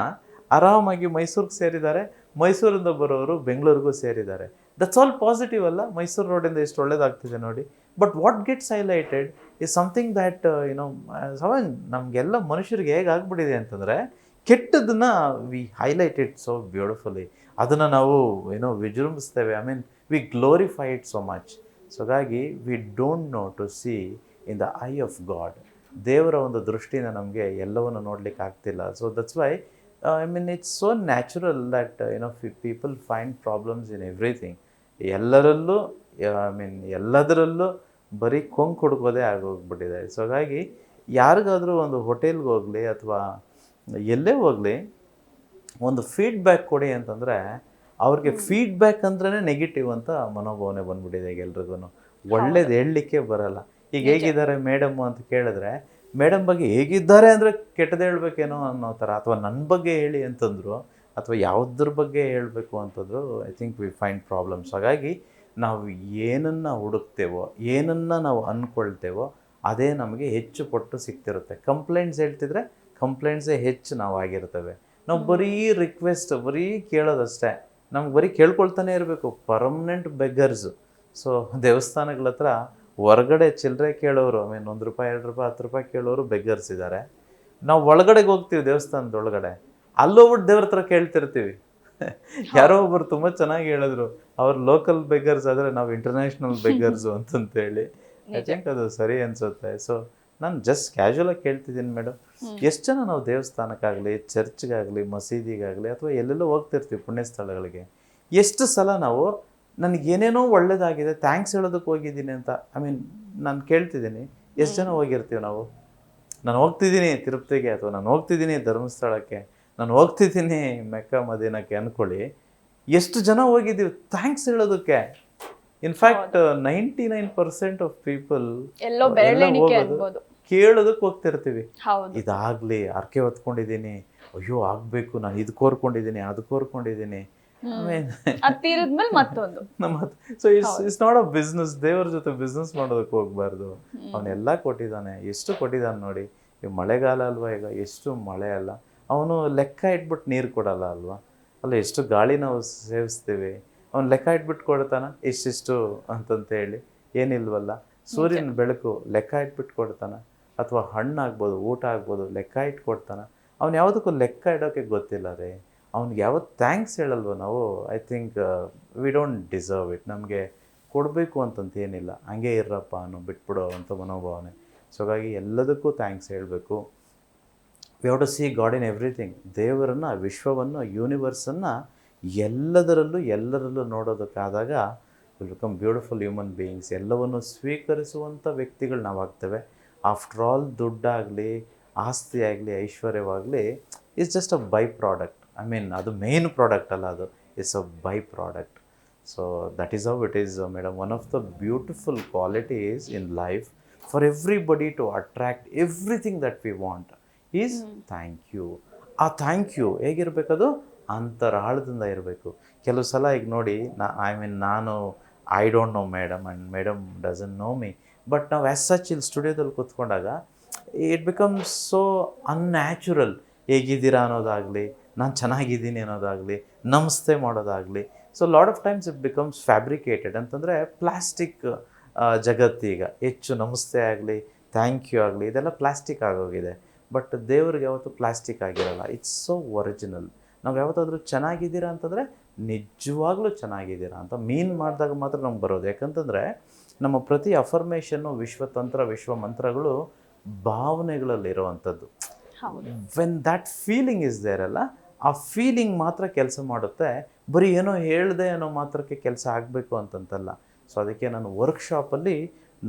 ಆರಾಮಾಗಿ ಮೈಸೂರಿಗೆ ಸೇರಿದ್ದಾರೆ, ಮೈಸೂರಿಂದ ಬರೋರು ಬೆಂಗಳೂರಿಗೂ ಸೇರಿದ್ದಾರೆ. ದಟ್ಸ್ ಆಲ್ ಪಾಸಿಟಿವ್ ಅಲ್ಲ. ಮೈಸೂರು ರೋಡಿಂದ ಎಷ್ಟು ಒಳ್ಳೇದಾಗ್ತಿದೆ ನೋಡಿ. But what gets highlighted is something that you know ಸವನ್ ನಮಗೆಲ್ಲ ಮನುಷ್ಯರಿಗೆ ಹೇಗೆ ಆಗ್ಬಿಟ್ಟಿದೆ ಅಂತಂದರೆ ಕೆಟ್ಟದನ್ನ we highlight it so beautifully ಅದನ್ನು ನಾವು, ಏನೋ, ವಿಜೃಂಭಿಸ್ತೇವೆ. I mean we glorify it so much so ಹಾಗಾಗಿ we don't know to see in the eye of God ದೇವರ ಒಂದು ದೃಷ್ಟಿಯಿಂದ ನಮಗೆ ಎಲ್ಲವನ್ನು ನೋಡಲಿಕ್ಕೆ ಆಗ್ತಿಲ್ಲ. So that's why I mean it's so natural that you know people find problems in everything ಎಲ್ಲರಲ್ಲೂ I mean ಎಲ್ಲದರಲ್ಲೂ ಬರೀ ಕೊಂಕು ಹುಡುಕೋದೇ ಆಗೋಗ್ಬಿಟ್ಟಿದೆ. ಸೊ ಹಾಗಾಗಿ, ಯಾರಿಗಾದರೂ ಒಂದು ಹೋಟೆಲ್ಗೆ ಹೋಗಲಿ ಅಥವಾ ಎಲ್ಲೇ ಹೋಗಲಿ ಒಂದು ಫೀಡ್ಬ್ಯಾಕ್ ಕೊಡಿ ಅಂತಂದರೆ ಅವ್ರಿಗೆ ಫೀಡ್ಬ್ಯಾಕ್ ಅಂದ್ರೇ ನೆಗೆಟಿವ್ ಅಂತ ಮನೋಭಾವನೆ ಬಂದ್ಬಿಟ್ಟಿದೆ ಈಗ ಎಲ್ರಿಗೂ ಒಳ್ಳೇದು ಹೇಳಲಿಕ್ಕೆ ಬರಲ್ಲ. ಈಗ ಹೇಗಿದ್ದಾರೆ ಮೇಡಮ್ ಅಂತ ಕೇಳಿದ್ರೆ ಮೇಡಮ್ ಬಗ್ಗೆ ಹೇಗಿದ್ದಾರೆ ಅಂದರೆ ಕೆಟ್ಟದ್ದು ಹೇಳಬೇಕೇನೋ ಅನ್ನೋ ಥರ ಅಥವಾ ನನ್ನ ಬಗ್ಗೆ ಹೇಳಿ ಅಂತಂದರು ಅಥವಾ ಯಾವುದ್ರ ಬಗ್ಗೆ ಹೇಳಬೇಕು ಅಂತಂದ್ರು I think we find problems ಹಾಗಾಗಿ ನಾವು ಏನನ್ನು ಹುಡುಕ್ತೇವೋ ಏನನ್ನು ನಾವು ಅಂದ್ಕೊಳ್ತೇವೋ ಅದೇ ನಮಗೆ ಹೆಚ್ಚು ಪಟ್ಟು ಸಿಗ್ತಿರುತ್ತೆ. ಕಂಪ್ಲೇಂಟ್ಸ್ ಹೇಳ್ತಿದ್ರೆ ಕಂಪ್ಲೇಂಟ್ಸೇ ಹೆಚ್ಚು ನಾವು ಆಗಿರ್ತವೆ ನಾವು ಬರೀ ರಿಕ್ವೆಸ್ಟ್ ಬರೀ ಕೇಳೋದಷ್ಟೇ. ನಮ್ಗೆ ಬರೀ ಕೇಳ್ಕೊಳ್ತಾನೆ ಇರಬೇಕು ಪರ್ಮನೆಂಟ್ ಬೆಗ್ಗರ್ಸು ಸೊ ದೇವಸ್ಥಾನಗಳ ಹತ್ರ ಹೊರಗಡೆ ಚಿಲ್ಲರೆ ಕೇಳೋರು ಐ ಮೀನ್ ಒಂದು ರೂಪಾಯಿ ಎರಡು ರೂಪಾಯಿ ಹತ್ತು ರೂಪಾಯಿ ಕೇಳೋರು ಬೆಗ್ಗರ್ಸ್ ಇದ್ದಾರೆ ನಾವು ಒಳಗಡೆಗೆ ಹೋಗ್ತೀವಿ ದೇವಸ್ಥಾನದ ಒಳಗಡೆ ಅಲ್ಲೋಗ್ಬಿಟ್ಟು ದೇವ್ರ ಹತ್ರ ಕೇಳ್ತಿರ್ತೀವಿ. ಯಾರೋ ಒಬ್ಬರು ತುಂಬ ಚೆನ್ನಾಗಿ ಹೇಳಿದ್ರು ಅವ್ರು ಲೋಕಲ್ ಬೆಗ್ಗರ್ಸ್ ಆದರೆ ನಾವು ಇಂಟರ್ನ್ಯಾಷನಲ್ ಬೆಗ್ಗರ್ಸು ಅಂತಂತೇಳಿ. ಐ ಥಿಂಕ್ ಅದು ಸರಿ ಅನ್ಸುತ್ತೆ. ಸೊ ನಾನು ಜಸ್ಟ್ ಕ್ಯಾಶುವಲಾಗಿ ಕೇಳ್ತಿದ್ದೀನಿ ಮೇಡಮ್ ಎಷ್ಟು ಜನ ನಾವು ದೇವಸ್ಥಾನಕ್ಕಾಗಲಿ ಚರ್ಚ್ಗಾಗಲಿ ಮಸೀದಿಗಾಗಲಿ ಅಥವಾ ಎಲ್ಲೆಲ್ಲೋ ಹೋಗ್ತಿರ್ತೀವಿ ಪುಣ್ಯ ಸ್ಥಳಗಳಿಗೆ ಎಷ್ಟು ಸಲ ನಾವು ನನಗೆ ಏನೇನೋ ಒಳ್ಳೇದಾಗಿದೆ ಥ್ಯಾಂಕ್ಸ್ ಹೇಳೋದಕ್ಕೆ ಹೋಗಿದ್ದೀನಿ ಅಂತ ಐ ಮೀನ್ ನಾನು ಕೇಳ್ತಿದ್ದೀನಿ ಎಷ್ಟು ಜನ ಹೋಗಿರ್ತೀವಿ ನಾವು? ನಾನು ಹೋಗ್ತಿದ್ದೀನಿ ತಿರುಪತಿಗೆ ಅಥವಾ ನಾನು ಹೋಗ್ತಿದ್ದೀನಿ ಧರ್ಮಸ್ಥಳಕ್ಕೆ ನಾನು ಹೋಗ್ತಿದ್ದೀನಿ ಮೆಕ್ಕ ಮದೀನಕ್ಕೆ ಅಂದ್ಕೊಳ್ಳಿ ಎಷ್ಟು ಜನ ಹೋಗಿದ್ದೀವಿ? ಥ್ಯಾಂಕ್ಸ್ ಹೇಳೋದಕ್ಕೆ. In fact ninety nine percent of people ಎಲ್ಲೋ ಬೆರಳೆಣಿಕೆ ಅನ್ಬೋದು ಕೇಳೋದಕ್ಕೆ ಹೋಗ್ತಿರ್ತೀವಿ. ಇದಾಗಲಿ ಅರ್ಕೆ ಹೊತ್ಕೊಂಡಿದ್ದೀನಿ. ಅಯ್ಯೋ ಆಗಬೇಕು ನಾನು ಇದು ಕೋರ್ಕೊಂಡಿದ್ದೀನಿ ಅದು ಕೋರ್ಕೊಂಡಿದ್ದೀನಿ. ಮತ್ತೊಂದು. So it's it's not a business ದೇವ್ರ ಜೊತೆ ಬಿಸ್ನೆಸ್ ಮಾಡೋದಕ್ಕೆ ಹೋಗ್ಬಾರ್ದು. ಅವನೆಲ್ಲ ಕೊಟ್ಟಿದ್ದಾನೆ ಎಷ್ಟು ಕೊಟ್ಟಿದ್ದಾನೆ ನೋಡಿ ಈಗ ಮಳೆಗಾಲ ಅಲ್ವಾ ಈಗ ಎಷ್ಟು ಮಳೆ ಅಲ್ಲ. ಅವನು ಲೆಕ್ಕ ಇಟ್ಬಿಟ್ಟು ನೀರು ಕೊಡಲ್ಲ ಅಲ್ವಾ? ಅಲ್ಲ ಎಷ್ಟು ಗಾಳಿ ನಾವು ಸೇವಿಸ್ತೀವಿ. ಅವ್ನು ಲೆಕ್ಕ ಇಟ್ಬಿಟ್ಟು ಕೊಡ್ತಾನ ಇಷ್ಟಿಷ್ಟು ಅಂತಂತ ಹೇಳಿ ಏನಿಲ್ವಲ್ಲ. ಸೂರ್ಯನ ಬೆಳಕು ಲೆಕ್ಕ ಇಟ್ಬಿಟ್ಟು ಕೊಡ್ತಾನ. ಅಥವಾ ಹಣ್ಣು ಆಗ್ಬೋದು ಊಟ ಆಗ್ಬೋದು ಲೆಕ್ಕ ಇಟ್ಕೊಡ್ತಾನೆ. ಕೊಡ್ತಾನ ಅವ್ನು ಯಾವುದಕ್ಕೂ ಲೆಕ್ಕ ಇಡೋಕ್ಕೆ ಗೊತ್ತಿಲ್ಲ ರೀ. ಅವ್ನಿಗೆ ಯಾವತ್ತು ಥ್ಯಾಂಕ್ಸ್ ಹೇಳಲ್ವ ನಾವು I think we don't deserve it ನಮಗೆ ಕೊಡಬೇಕು ಅಂತಂತ ಏನಿಲ್ಲ. ಹಂಗೆ ಇರ್ರಪ್ಪ ಅನ್ನೋ ಬಿಟ್ಬಿಡೋ ಅಂತ ಮನೋಭಾವನೆ. ಸೊ ಹಾಗಾಗಿ ಎಲ್ಲದಕ್ಕೂ ಥ್ಯಾಂಕ್ಸ್ ಹೇಳಬೇಕು. We have to see God in everything ದೇವರನ್ನು, ವಿಶ್ವವನ್ನು ಯೂನಿವರ್ಸನ್ನು ಎಲ್ಲದರಲ್ಲೂ, ಎಲ್ಲರಲ್ಲೂ ನೋಡೋದಕ್ಕಾದಾಗ will become beautiful human beings ಎಲ್ಲವನ್ನು ಸ್ವೀಕರಿಸುವಂಥ ವ್ಯಕ್ತಿಗಳು ನಾವಾಗ್ತೇವೆ. ಆಫ್ಟರ್ ಆಲ್ ದುಡ್ಡಾಗಲಿ ಆಸ್ತಿ ಆಗಲಿ ಐಶ್ವರ್ಯವಾಗಲಿ is just a byproduct I mean ಅದು ಮೇನ್ ಪ್ರಾಡಕ್ಟ್ ಅಲ್ಲ ಅದು. It's a byproduct so that is how it is madam one of the beautiful qualities in life for everybody to attract everything that we want is thank you ಆ thank you ಹೇಗಿರಬೇಕದು ಅಂತರಾಳದಿಂದ ಇರಬೇಕು. ಕೆಲವು ಸಲ ಈಗ ನೋಡಿ ನಾ ಐ ಮೀನ್ ನಾನು I don't know madam and madam doesn't know me but ನಾವು ಆ್ಯಸ್ ಸಚ್ ಇಲ್ಲಿ ಸ್ಟುಡಿಯೋದಲ್ಲಿ ಕೂತ್ಕೊಂಡಾಗ ಇಟ್ ಬಿಕಮ್ಸ್ ಸೋ ಅನ್ಯಾಚುರಲ್ ಹೇಗಿದ್ದೀರಾ ಅನ್ನೋದಾಗಲಿ, ನಾನು ಚೆನ್ನಾಗಿದ್ದೀನಿ ಅನ್ನೋದಾಗಲಿ, ನಮಸ್ತೆ ಮಾಡೋದಾಗಲಿ. So lot of times it becomes fabricated ಅಂತಂದರೆ ಪ್ಲಾಸ್ಟಿಕ್ ಜಗತ್ತೀಗ ಹೆಚ್ಚು ನಮಸ್ತೆ ಆಗಲಿ ಥ್ಯಾಂಕ್ ಯು ಆಗಲಿ, ಇದೆಲ್ಲ ಪ್ಲಾಸ್ಟಿಕ್ ಆಗೋಗಿದೆ. ಬಟ್ ದೇವ್ರಿಗೆ ಯಾವತ್ತೂ ಪ್ಲಾಸ್ಟಿಕ್ ಆಗಿರಲ್ಲ. ಇಟ್ಸ್ ಸೊ ಒರಿಜಿನಲ್ ನಾವು ಯಾವತ್ತಾದರೂ ಚೆನ್ನಾಗಿದ್ದೀರಾ ಅಂತಂದರೆ ನಿಜವಾಗ್ಲೂ ಚೆನ್ನಾಗಿದ್ದೀರಾ ಅಂತ ಮೀನ್ ಮಾಡಿದಾಗ ಮಾತ್ರ ನಮ್ಗೆ ಬರೋದು. ಯಾಕಂತಂದರೆ ನಮ್ಮ ಪ್ರತಿ ಅಫರ್ಮೇಷನ್ನು ವಿಶ್ವತಂತ್ರ ವಿಶ್ವ ಮಂತ್ರಗಳು ಭಾವನೆಗಳಲ್ಲಿರುವಂಥದ್ದು when that feeling is there ಅಲ್ಲ ಆ ಫೀಲಿಂಗ್ ಮಾತ್ರ ಕೆಲಸ ಮಾಡುತ್ತೆ. ಬರೀ ಏನೋ ಹೇಳ್ದೆ ಅನ್ನೋ ಮಾತ್ರಕ್ಕೆ ಕೆಲಸ ಆಗಬೇಕು ಅಂತಂತಲ್ಲ. ಸೊ ಅದಕ್ಕೆ ನಾನು ವರ್ಕ್ಶಾಪಲ್ಲಿ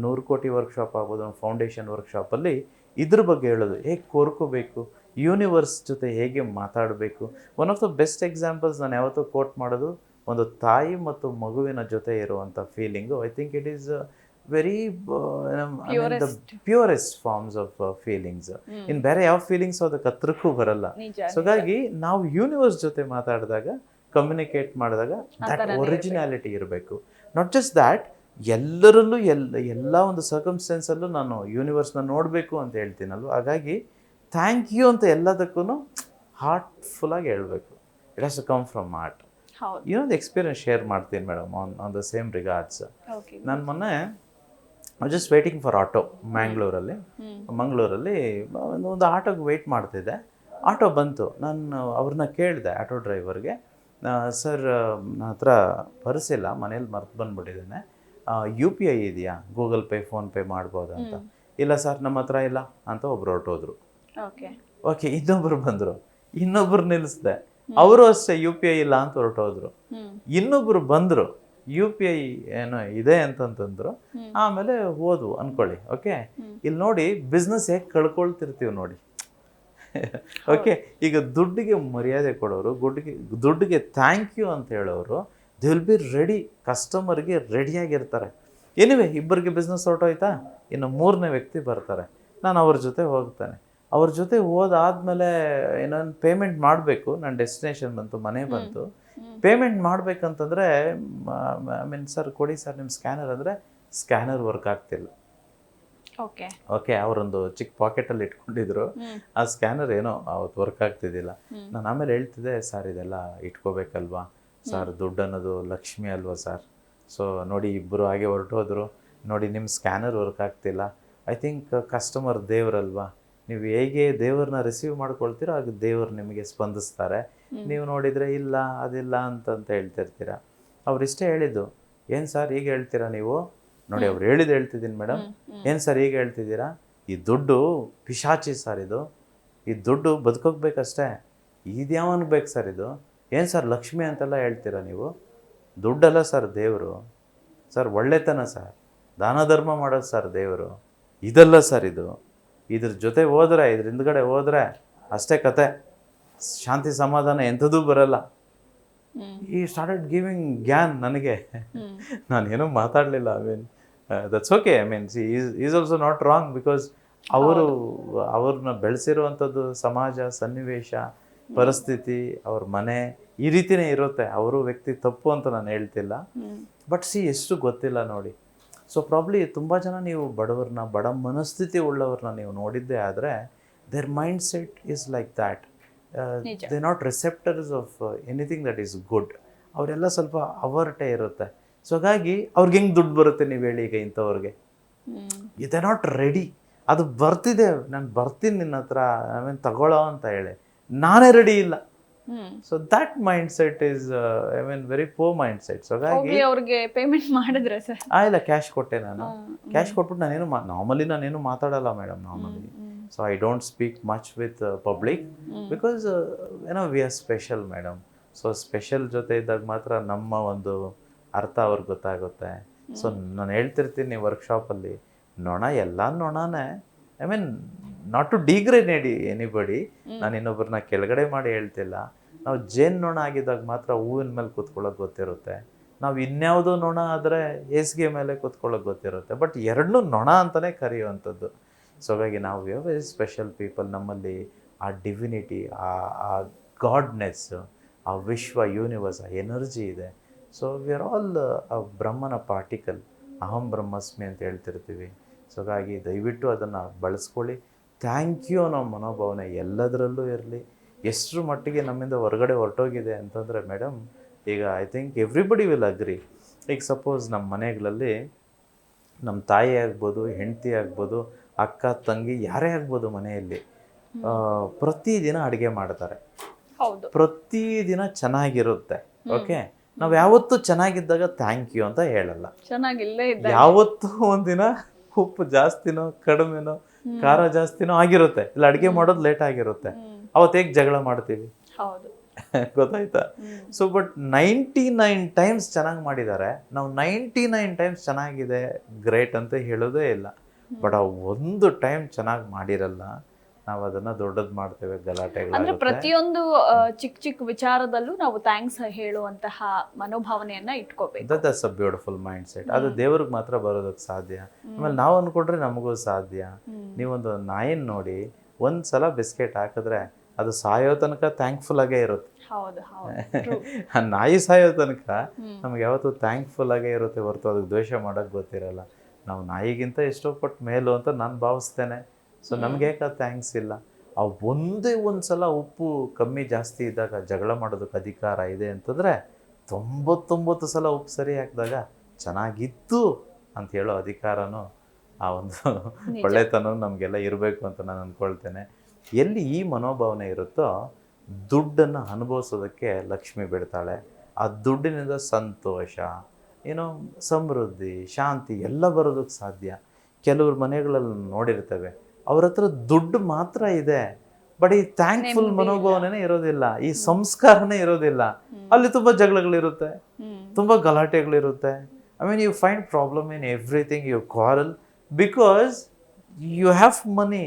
ನೂರು ಕೋಟಿ ವರ್ಕ್ಶಾಪ್ ಆಗ್ಬೋದು ಫೌಂಡೇಶನ್ ವರ್ಕ್ಶಾಪಲ್ಲಿ ಇದ್ರ ಬಗ್ಗೆ ಹೇಳೋದು. ಹೇಗೆ ಕೋರ್ಕೋಬೇಕು? ಯೂನಿವರ್ಸ್ ಜೊತೆ ಹೇಗೆ ಮಾತಾಡಬೇಕು? One of the best examples ನಾನು ಯಾವತ್ತೂ ಕೋಟ್ ಮಾಡೋದು ಒಂದು ತಾಯಿ ಮತ್ತು ಮಗುವಿನ ಜೊತೆ ಇರುವಂಥ feeling I think it is very the purest forms of feelings ಇನ್ನು ಬೇರೆ ಯಾವ ಫೀಲಿಂಗ್ಸ್ ಅದಕ್ಕೆ ಹತ್ರಕ್ಕೂ ಬರಲ್ಲ. ಸೊ ಹಾಗಾಗಿ ನಾವು ಯೂನಿವರ್ಸ್ ಜೊತೆ ಮಾತಾಡಿದಾಗ ಕಮ್ಯುನಿಕೇಟ್ ಮಾಡಿದಾಗ ದಟ್ ಒರಿಜಿನಾಲಿಟಿ ಇರಬೇಕು. ನಾಟ್ ಜಸ್ಟ್ ದ್ಯಾಟ್ ಎಲ್ಲರಲ್ಲೂ ಎಲ್ಲ ಎಲ್ಲ ಒಂದು ಸರ್ಕಮ್ಸ್ಟೆನ್ಸಲ್ಲೂ ನಾನು ಯೂನಿವರ್ಸ್ನ ನೋಡಬೇಕು ಅಂತ ಹೇಳ್ತೀನಲ್ವ? ಹಾಗಾಗಿ ಥ್ಯಾಂಕ್ ಯು ಅಂತ ಎಲ್ಲದಕ್ಕೂ ಹಾರ್ಟ್ಫುಲ್ಲಾಗಿ ಹೇಳಬೇಕು. It has to come from heart ಇನ್ನೊಂದು ಎಕ್ಸ್ಪೀರಿಯನ್ಸ್ ಶೇರ್ ಮಾಡ್ತೀನಿ madam on on the same regards okay ನಾನು ಮೊನ್ನೆ ಜಸ್ಟ್ ವೇಟಿಂಗ್ ಫಾರ್ ಆಟೋ ಮ್ಯಾಂಗ್ಳೂರಲ್ಲಿ ಮಂಗಳೂರಲ್ಲಿ ಒಂದು ಒಂದು ಆಟೋಗೆ ವೆಯ್ಟ್ ಮಾಡ್ತಿದ್ದೆ. ಆಟೋ ಬಂತು. ನಾನು ಅವ್ರನ್ನ ಕೇಳಿದೆ ಆಟೋ ಡ್ರೈವರ್ಗೆ ಸರ್ ನನ್ನ ಹತ್ರ ಪರಿಸಿಲ್ಲ ಮನೇಲಿ ಮರ್ತು ಬಂದ್ಬಿಟ್ಟಿದ್ದೇನೆ. ಯು ಪಿ ಐ ಇದೆಯಾ? ಗೂಗಲ್ ಪೇ ಫೋನ್ಪೇ ಮಾಡ್ಬೋದಾ ಅಂತ. ಇಲ್ಲ ಸರ್ ನಮ್ಮ ಹತ್ರ ಇಲ್ಲ ಅಂತ ಒಬ್ರು ಹೊರಟೋದ್ರು. ಓಕೆ ಓಕೆ ಇನ್ನೊಬ್ರು ಬಂದರು. ಇನ್ನೊಬ್ರು ನಿಲ್ಲಿಸ್ದೆ ಅವರು ಅಷ್ಟೇ ಯು ಪಿ ಐ ಇಲ್ಲ ಅಂತ ಹೊರಟೋದ್ರು. ಇನ್ನೊಬ್ರು ಬಂದರು ಯು ಪಿ ಐ ಏನೋ ಇದೆ ಅಂತಂತಂದ್ರು ಆಮೇಲೆ ಹೋದ್ವು ಅನ್ಕೊಳ್ಳಿ ಓಕೆ. ಇಲ್ಲಿ ನೋಡಿ ಬಿಸ್ನೆಸ್ ಹೇಗೆ ಕಳ್ಕೊಳ್ತಿರ್ತೀವಿ ನೋಡಿ. ಓಕೆ ಈಗ ದುಡ್ಡಿಗೆ ಮರ್ಯಾದೆ ಕೊಡೋರು ದುಡ್ಡಿಗೆ ದುಡ್ಡಿಗೆ ಥ್ಯಾಂಕ್ ಯು ಅಂತ ಹೇಳೋರು ದೇ ವಿಲ್ ಬಿ ರೆಡಿ ಕಸ್ಟಮರ್ಗೆ ರೆಡಿಯಾಗಿರ್ತಾರೆ ಎನಿವೆ ಇಬ್ಬರಿಗೆ ಬಿಸ್ನೆಸ್ ಹೊರಟೋಯ್ತಾ? ಇನ್ನು ಮೂರನೇ ವ್ಯಕ್ತಿ ಬರ್ತಾರೆ. ನಾನು ಅವ್ರ ಜೊತೆ ಹೋಗ್ತಾನೆ. ಅವ್ರ ಜೊತೆ ಹೋದಾದ್ಮೇಲೆ ಏನೋ ಪೇಮೆಂಟ್ ಮಾಡಬೇಕು ನನ್ನ ಡೆಸ್ಟಿನೇಷನ್ ಬಂತು ಮನೆ ಬಂತು. ಪೇಮೆಂಟ್ ಮಾಡಬೇಕಂತಂದರೆ ಐ ಮೀನ್ ಸರ್ ಕೊಡಿ ಸರ್ ನಿಮ್ಮ ಸ್ಕ್ಯಾನರ್ ಅಂದರೆ ಸ್ಕ್ಯಾನರ್ ವರ್ಕ್ ಆಗ್ತಿಲ್ಲ. ಓಕೆ ಓಕೆ ಅವರೊಂದು ಚಿಕ್ಕ ಪಾಕೆಟಲ್ಲಿ ಇಟ್ಕೊಂಡಿದ್ರು. ಆ ಸ್ಕ್ಯಾನರ್ ಏನೋ ಅವತ್ತು ವರ್ಕ್ ಆಗ್ತಿದ್ದಿಲ್ಲ. ನಾನು ಆಮೇಲೆ ಹೇಳ್ತಿದ್ದೆ ಸರ್ ಇದೆಲ್ಲ ಇಟ್ಕೋಬೇಕಲ್ವಾ? ಸರ್ ದುಡ್ಡು ಅನ್ನೋದು ಲಕ್ಷ್ಮಿ ಅಲ್ವಾ ಸರ್ ಸೊ ನೋಡಿ ಇಬ್ಬರು ಹಾಗೆ ಹೊರಟೋದ್ರು. ನೋಡಿ ನಿಮ್ಮ ಸ್ಕ್ಯಾನರ್ ವರ್ಕ್ ಆಗ್ತಿಲ್ಲ. ಐ ಥಿಂಕ್ ಕಸ್ಟಮರ್ ದೇವರಲ್ವಾ? ನೀವು ಹೇಗೆ ದೇವರನ್ನ ರಿಸೀವ್ ಮಾಡ್ಕೊಳ್ತೀರೋ ಆಗ ದೇವರು ನಿಮಗೆ ಸ್ಪಂದಿಸ್ತಾರೆ. ನೀವು ನೋಡಿದರೆ ಇಲ್ಲ ಅದಿಲ್ಲ ಅಂತಂತ ಹೇಳ್ತಿರ್ತೀರ ಅವ್ರಿಷ್ಟೇ ಹೇಳಿದ್ದು ಏನು ಸರ್ ಈಗ ಹೇಳ್ತೀರಾ ನೀವು? ನೋಡಿ ಅವ್ರು ಹೇಳಿದ್ದು ಹೇಳ್ತಿದ್ದೀನಿ ಮೇಡಮ್ ಏನು ಸರ್ ಈಗ ಹೇಳ್ತಿದ್ದೀರಾ? ಈ ದುಡ್ಡು ಪಿಶಾಚಿ ಸರ್ ಇದು. ಈ ದುಡ್ಡು ಬದುಕೋಗ್ಬೇಕಷ್ಟೇ. ಇದ್ಯಾವನ್ಗೆ ಬೇಕು ಸರ್ ಇದು. ಏನು ಸರ್ ಲಕ್ಷ್ಮಿ ಅಂತೆಲ್ಲ ಹೇಳ್ತೀರಾ ನೀವು? ದುಡ್ಡಲ್ಲ ಸರ್ ದೇವರು. ಸರ್ ಒಳ್ಳೆತನ ಸರ್ ದಾನ ಧರ್ಮ ಮಾಡೋದು ಸರ್ ದೇವರು. ಇದಲ್ಲ ಸರ್ ಇದು. ಇದ್ರ ಜೊತೆ ಹೋದ್ರೆ ಇದ್ರ ಹಿಂದ್ಗಡೆ ಹೋದರೆ ಅಷ್ಟೇ ಕತೆ. ಶಾಂತಿ ಸಮಾಧಾನ ಎಂಥದೂ ಬರಲ್ಲ. ಈ ಸ್ಟಾರ್ಟೆಡ್ ಗಿವಿಂಗ್ ಗ್ಯಾನ್ ನನಗೆ. ನಾನು ಏನೂ ಮಾತಾಡಲಿಲ್ಲ I mean that's okay I mean she is is also not wrong because ಅವರು ಅವ್ರನ್ನ ಬೆಳೆಸಿರುವಂಥದ್ದು ಸಮಾಜ ಸನ್ನಿವೇಶ ಪರಿಸ್ಥಿತಿ ಅವ್ರ ಮನೆ ಈ ರೀತಿನೇ ಇರುತ್ತೆ. ಅವರು ವ್ಯಕ್ತಿ ತಪ್ಪು ಅಂತ ನಾನು ಹೇಳ್ತಿಲ್ಲ. ಬಟ್ ಸಿ ಎಷ್ಟು ಗೊತ್ತಿಲ್ಲ ನೋಡಿ. ಸೊ ಪ್ರಾಬ್ಲಿ ತುಂಬ ಜನ ನೀವು ಬಡವ್ರನ್ನ ಬಡ ಮನಸ್ಥಿತಿ ಉಳ್ಳವ್ರನ್ನ ನೀವು ನೋಡಿದ್ದೇ ಆದರೆ their mind set is like that they not receptors of anything that is good ಅವರೆಲ್ಲ ಸ್ವಲ್ಪ ಅವರ್ಟೆ ಇರುತ್ತೆ. ಸೊ ಹಾಗಾಗಿ ಅವ್ರಿಗೆ ಹೆಂಗೆ ದುಡ್ಡು ಬರುತ್ತೆ ನೀವು ಹೇಳಿ ಈಗ ಇಂಥವ್ರಿಗೆ. ದೇ ನಾಟ್ ರೆಡಿ ಅದು ಬರ್ತಿದೆ. ನಾನು ಬರ್ತೀನಿ ನಿನ್ನ ಹತ್ರ ಐ ಮೀನ್ ತಗೊಳ್ಳೋ ಅಂತ ಹೇಳಿ. ನಾನೇ ರೆಡಿ ಇಲ್ಲ. So that mind set is I mean very poor mind set so ಹಾಗಾಗಿ ಅವ್ರಿಗೆ ಪೇಮೆಂಟ್ ಮಾಡಿದ್ರೆ ಸರ್. ಆ ಇಲ್ಲ ಕ್ಯಾಶ್ ಕೊಟ್ಟೆ ನಾನು. ಕ್ಯಾಶ್ ಕೊಟ್ಬಿಟ್ಟು ನಾನೇನು ನಾರ್ಮಲಿ ನಾನೇನು ಮಾತಾಡಲ್ಲ madam normally so I don't speak much with public because ಏನೋ we are special madam so special ಜೊತೆ ಇದ್ದಾಗ ಮಾತ್ರ ನಮ್ಮ ಒಂದು ಅರ್ಥ ಅವ್ರಿಗೆ ಗೊತ್ತಾಗುತ್ತೆ. ಸೊ ನಾನು ಹೇಳ್ತಿರ್ತೀನಿ ವರ್ಕ್ಶಾಪಲ್ಲಿ ನೊಣ ಎಲ್ಲ ನೊಣನೇ. I mean not to degrade anybody ನಾನು ಇನ್ನೊಬ್ಬರನ್ನ ಕೆಳಗಡೆ ಮಾಡಿ ಹೇಳ್ತಿಲ್ಲ. ನಾವು ಜೇನು ನೊಣ ಆಗಿದ್ದಾಗ ಮಾತ್ರ ಹೂವಿನ ಮೇಲೆ ಕೂತ್ಕೊಳ್ಳೋಕೆ ಗೊತ್ತಿರುತ್ತೆ. ನಾವು ಇನ್ಯಾವುದೋ ನೊಣ ಆದರೆ ಹೇಸಿಗೆ ಮೇಲೆ ಕೂತ್ಕೊಳ್ಳೋಕೆ ಗೊತ್ತಿರುತ್ತೆ. ಬಟ್ ಎರಡನ್ನೂ ನೊಣ ಅಂತಲೇ ಕರೆಯುವಂಥದ್ದು. ಸೊ ಹಾಗಾಗಿ ನಾವು ವಿ ವೆರಿ ಸ್ಪೆಷಲ್ ಪೀಪಲ್ ನಮ್ಮಲ್ಲಿ, ಆ ಡಿವಿನಿಟಿ ಆ ಆ ಗಾಡ್ನೆಸ್ ಆ ವಿಶ್ವ ಯೂನಿವರ್ಸ್ ಆ ಎನರ್ಜಿ ಇದೆ. ಸೊ ವಿ ಆರ್ ಆಲ್ ಬ್ರಹ್ಮನ ಪಾರ್ಟಿಕಲ್ ಅಹಂ ಬ್ರಹ್ಮಸ್ಮಿ ಅಂತ ಹೇಳ್ತಿರ್ತೀವಿ. ಸೊ ಹಾಗಾಗಿ ದಯವಿಟ್ಟು ಅದನ್ನು ಬಳಸ್ಕೊಳ್ಳಿ. ಥ್ಯಾಂಕ್ ಯು ಅನ್ನೋ ಮನೋಭಾವನೆ ಎಲ್ಲದರಲ್ಲೂ ಇರಲಿ. ಎಷ್ಟರ ಮಟ್ಟಿಗೆ ನಮ್ಮಿಂದ ಹೊರಗಡೆ ಹೊರಟೋಗಿದೆ ಅಂತಂದರೆ ಮೇಡಮ್ ಈಗ I think everybody will agree ಈಗ ಸಪೋಸ್ ನಮ್ಮ ಮನೆಗಳಲ್ಲಿ ನಮ್ಮ ತಾಯಿ ಆಗ್ಬೋದು ಹೆಂಡತಿ ಆಗ್ಬೋದು ಅಕ್ಕ ತಂಗಿ ಯಾರೇ ಆಗ್ಬೋದು ಮನೆಯಲ್ಲಿ ಪ್ರತಿದಿನ ಅಡುಗೆ ಮಾಡ್ತಾರೆ. ಪ್ರತಿದಿನ ಚೆನ್ನಾಗಿರುತ್ತೆ. ಓಕೆ ನಾವು ಯಾವತ್ತೂ ಚೆನ್ನಾಗಿದ್ದಾಗ ಥ್ಯಾಂಕ್ ಯು ಅಂತ ಹೇಳಲ್ಲ. ಯಾವತ್ತೂ ಒಂದಿನ ಉಪ್ಪು ಜಾಸ್ತಿನೋ ಕಡಿಮೆನೋ ಖಾರ ಜಾಸ್ತಿನೋ ಆಗಿರುತ್ತೆ. ಇಲ್ಲ ಅಡುಗೆ ಮಾಡೋದು ಲೇಟ್ ಆಗಿರುತ್ತೆ. ಅವತ್ತು ಹೇಗೆ ಜಗಳ ಮಾಡ್ತೀವಿ? ಹೌದು. <laughs> ಗೊತ್ತಾಯ್ತಾ. So but ninety nine times ಚೆನ್ನಾಗಿ ಮಾಡಿದ್ದಾರೆ ನಾವು ನೈಂಟಿ ನೈನ್ ಟೈಮ್ಸ್ ಚೆನ್ನಾಗಿದೆ ಗ್ರೇಟ್ ಅಂತ ಹೇಳೋದೇ ಇಲ್ಲ. ಬಟ್ ಆ ಒಂದು ಟೈಮ್ ಚೆನ್ನಾಗಿ ಮಾಡಿರಲ್ಲ ನಾವು ಅದನ್ನ ದೊಡ್ಡದು ಮಾಡ್ತೇವೆ ಅಂದ್ರೆ ಪ್ರತಿಯೊಂದು ಚಿಕ್ಕ ಚಿಕ್ಕ ವಿಚಾರದಲ್ಲೂ ನಾವು ಥ್ಯಾಂಕ್ಸ್ ಹೇಳುವಂತಹ ಮನೋಭಾವನೆಯನ್ನ ಇಟ್ಕೋಬೇಕು. That's a beautiful mind set ಅದು ದೇವ್ರಿಗೆ ಮಾತ್ರ ಬರೋದಕ್ಕೆ ಸಾಧ್ಯ. ಆಮೇಲೆ ನಾವು ಅನ್ಕೊಂಡ್ರೆ ನಮಗೂ ಸಾಧ್ಯ. ನೀವೊಂದು ನಾಯಿನ ನೋಡಿ ಒಂದ್ಸಲ ಬಿಸ್ಕೆಟ್ ಹಾಕಿದ್ರೆ ಅದು ಸಾಯೋ ತನಕ ಥ್ಯಾಂಕ್ಫುಲ್ ಆಗೇ ಇರುತ್ತೆ. <laughs> ಆ ನಾಯಿ ಸಾಯೋ ತನಕ. ನಮ್ಗೆ ಯಾವತ್ತೂ ಥ್ಯಾಂಕ್ಫುಲ್ ಆಗೇ ಇರುತ್ತೆ ಹೊರತು ಅದಕ್ಕೆ ದ್ವೇಷ ಮಾಡೋಕ್ಕೆ ಗೊತ್ತಿರಲ್ಲ ನಾವು ನಾಯಿಗಿಂತ ಎಷ್ಟೋ ಪಟ್ಟು ಮೇಲು ಅಂತ ನಾನು ಭಾವಿಸ್ತೇನೆ ಸೊ ನಮ್ಗೆ ಯಾಕೆ ಥ್ಯಾಂಕ್ಸ್ ಇಲ್ಲ ಆ ಒಂದೇ ಒಂದ್ಸಲ ಉಪ್ಪು ಕಮ್ಮಿ ಜಾಸ್ತಿ ಇದ್ದಾಗ ಜಗಳ ಮಾಡೋದಕ್ಕೆ ಅಧಿಕಾರ ಇದೆ ಅಂತಂದರೆ ತೊಂಬತ್ತೊಂಬತ್ತು ಸಲ ಉಪ್ಪು ಸರಿ ಹಾಕಿದಾಗ ಚೆನ್ನಾಗಿತ್ತು ಅಂತ ಹೇಳೋ ಅಧಿಕಾರನೂ ಆ ಒಂದು. ಒಳ್ಳೆತನ ನಮಗೆಲ್ಲ ಇರಬೇಕು ಅಂತ ನಾನು ಅಂದ್ಕೊಳ್ತೇನೆ ಎಲ್ಲಿ ಈ ಮನೋಭಾವನೆ ಇರುತ್ತೋ ದುಡ್ಡನ್ನು ಅನುಭವಿಸೋದಕ್ಕೆ ಲಕ್ಷ್ಮಿ ಬಿಡ್ತಾಳೆ. ಆ ದುಡ್ಡಿನಿಂದ ಸಂತೋಷ ಏನೋ ಸಮೃದ್ಧಿ ಶಾಂತಿ ಎಲ್ಲ ಬರೋದಕ್ಕೆ ಸಾಧ್ಯ. ಕೆಲವ್ರ ಮನೆಗಳಲ್ಲಿ ನೋಡಿರ್ತೇವೆ ಅವ್ರ ಹತ್ರ ದುಡ್ಡು ಮಾತ್ರ ಇದೆ ಬಟ್ ಈ ಥ್ಯಾಂಕ್ಫುಲ್ ಮನೋಭಾವನೆ ಇರೋದಿಲ್ಲ ಈ ಸಂಸ್ಕಾರನೇ ಇರೋದಿಲ್ಲ. ಅಲ್ಲಿ ತುಂಬ ಜಗಳಗಳಿರುತ್ತೆ ತುಂಬ ಗಲಾಟೆಗಳಿರುತ್ತೆ. I mean you find problem in everything you quarrel because you have money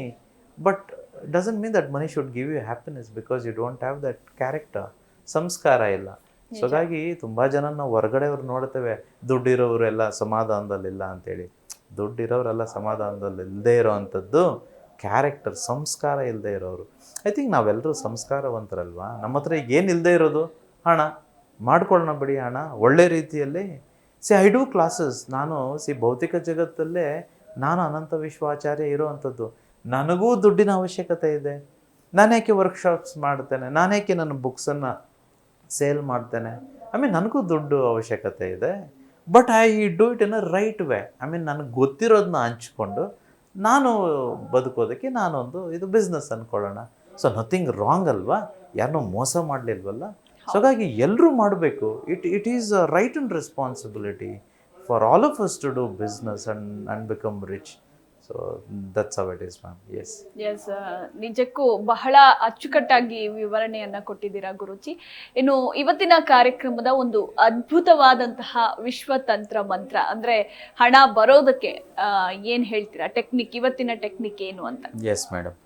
but doesn't mean that money should give you happiness because you don't have that character ಸಂಸ್ಕಾರ ಇಲ್ಲ. ಸೊ ಹಾಗಾಗಿ ತುಂಬ ಜನ ನಾವು ಹೊರಗಡೆಯವ್ರು ನೋಡ್ತೇವೆ. ದುಡ್ಡಿರೋರೆಲ್ಲ ಸಮಾಧಾನದಲ್ಲಿಲ್ಲ ಅಂತೇಳಿ. ದುಡ್ಡಿರೋರೆಲ್ಲ ಸಮಾಧಾನದಲ್ಲಿ ಇಲ್ಲದೇ ಇರೋವಂಥದ್ದು ಕ್ಯಾರೆಕ್ಟರ್ ಸಂಸ್ಕಾರ ಇಲ್ಲದೆ ಇರೋರು. ಐ ಥಿಂಕ್ ನಾವೆಲ್ಲರೂ ಸಂಸ್ಕಾರವಂತರಲ್ವಾ? ನಮ್ಮ ಹತ್ರ ಈಗ ಏನು ಇಲ್ಲದೆ ಇರೋದು? ಹಣ. ಮಾಡ್ಕೊಳ್ಳೋಣ ಬಿಡಿ ಹಣ. ಒಳ್ಳೆ ರೀತಿಯಲ್ಲಿ. ಸಿ ಐ ಡೂ ಕ್ಲಾಸಸ್ ನಾನು ಸಿ ಭೌತಿಕ ಜಗತ್ತಲ್ಲೇ ನಾನು ಅನಂತ ವಿಶ್ವಾಚಾರ್ಯ ಇರೋವಂಥದ್ದು ನನಗೂ ದುಡ್ಡಿನ ಅವಶ್ಯಕತೆ ಇದೆ. ನಾನೇಕೆ ವರ್ಕ್ಶಾಪ್ಸ್ ಮಾಡ್ತೇನೆ? ನಾನೇಕೆ ನನ್ನ ಬುಕ್ಸನ್ನು ಸೇಲ್ ಮಾಡ್ತೇನೆ? ಐ ಮೀನ್ ನನಗೂ ದುಡ್ಡು ಅವಶ್ಯಕತೆ ಇದೆ. But I do it in a right way I mean ನನಗೆ ಗೊತ್ತಿರೋದನ್ನ ಹಂಚ್ಕೊಂಡು ನಾನು ಬದುಕೋದಕ್ಕೆ ನಾನೊಂದು ಇದು ಬಿಸ್ನೆಸ್ ಅಂದ್ಕೊಳ್ಳೋಣ ಸೊ ನಥಿಂಗ್ ರಾಂಗ್ ಅಲ್ವಾ? ಯಾರನ್ನೂ ಮೋಸ ಮಾಡಲಿಲ್ವಲ್ಲ? ಸೊ ಹಾಗಾಗಿ ಎಲ್ಲರೂ ಮಾಡಬೇಕು. It it is a right and responsibility for all of us to do business and and become rich so that's how it is ma'am yes yes ನಿಜಕ್ಕೂ ಬಹಳ ಅಚ್ಚುಕಟ್ಟಾಗಿ ವಿವರಣೆಯನ್ನ ಕೊಟ್ಟಿದ್ದೀರಾ ಗುರುಜಿ. ಇನ್ನು ಇವತ್ತಿನ ಕಾರ್ಯಕ್ರಮದ ಒಂದು ಅದ್ಭುತವಾದಂತಹ ವಿಶ್ವತಂತ್ರ ಮಂತ್ರ ಅಂದ್ರೆ ಹಣ ಬರೋದಕ್ಕೆ ಏನು ಹೇಳ್ತೀರಾ? ಟೆಕ್ನಿಕ್ ಇವತ್ತಿನ ಟೆಕ್ನಿಕ್ ಏನು ಅಂತ. ಎಸ್ ಮೇಡಮ್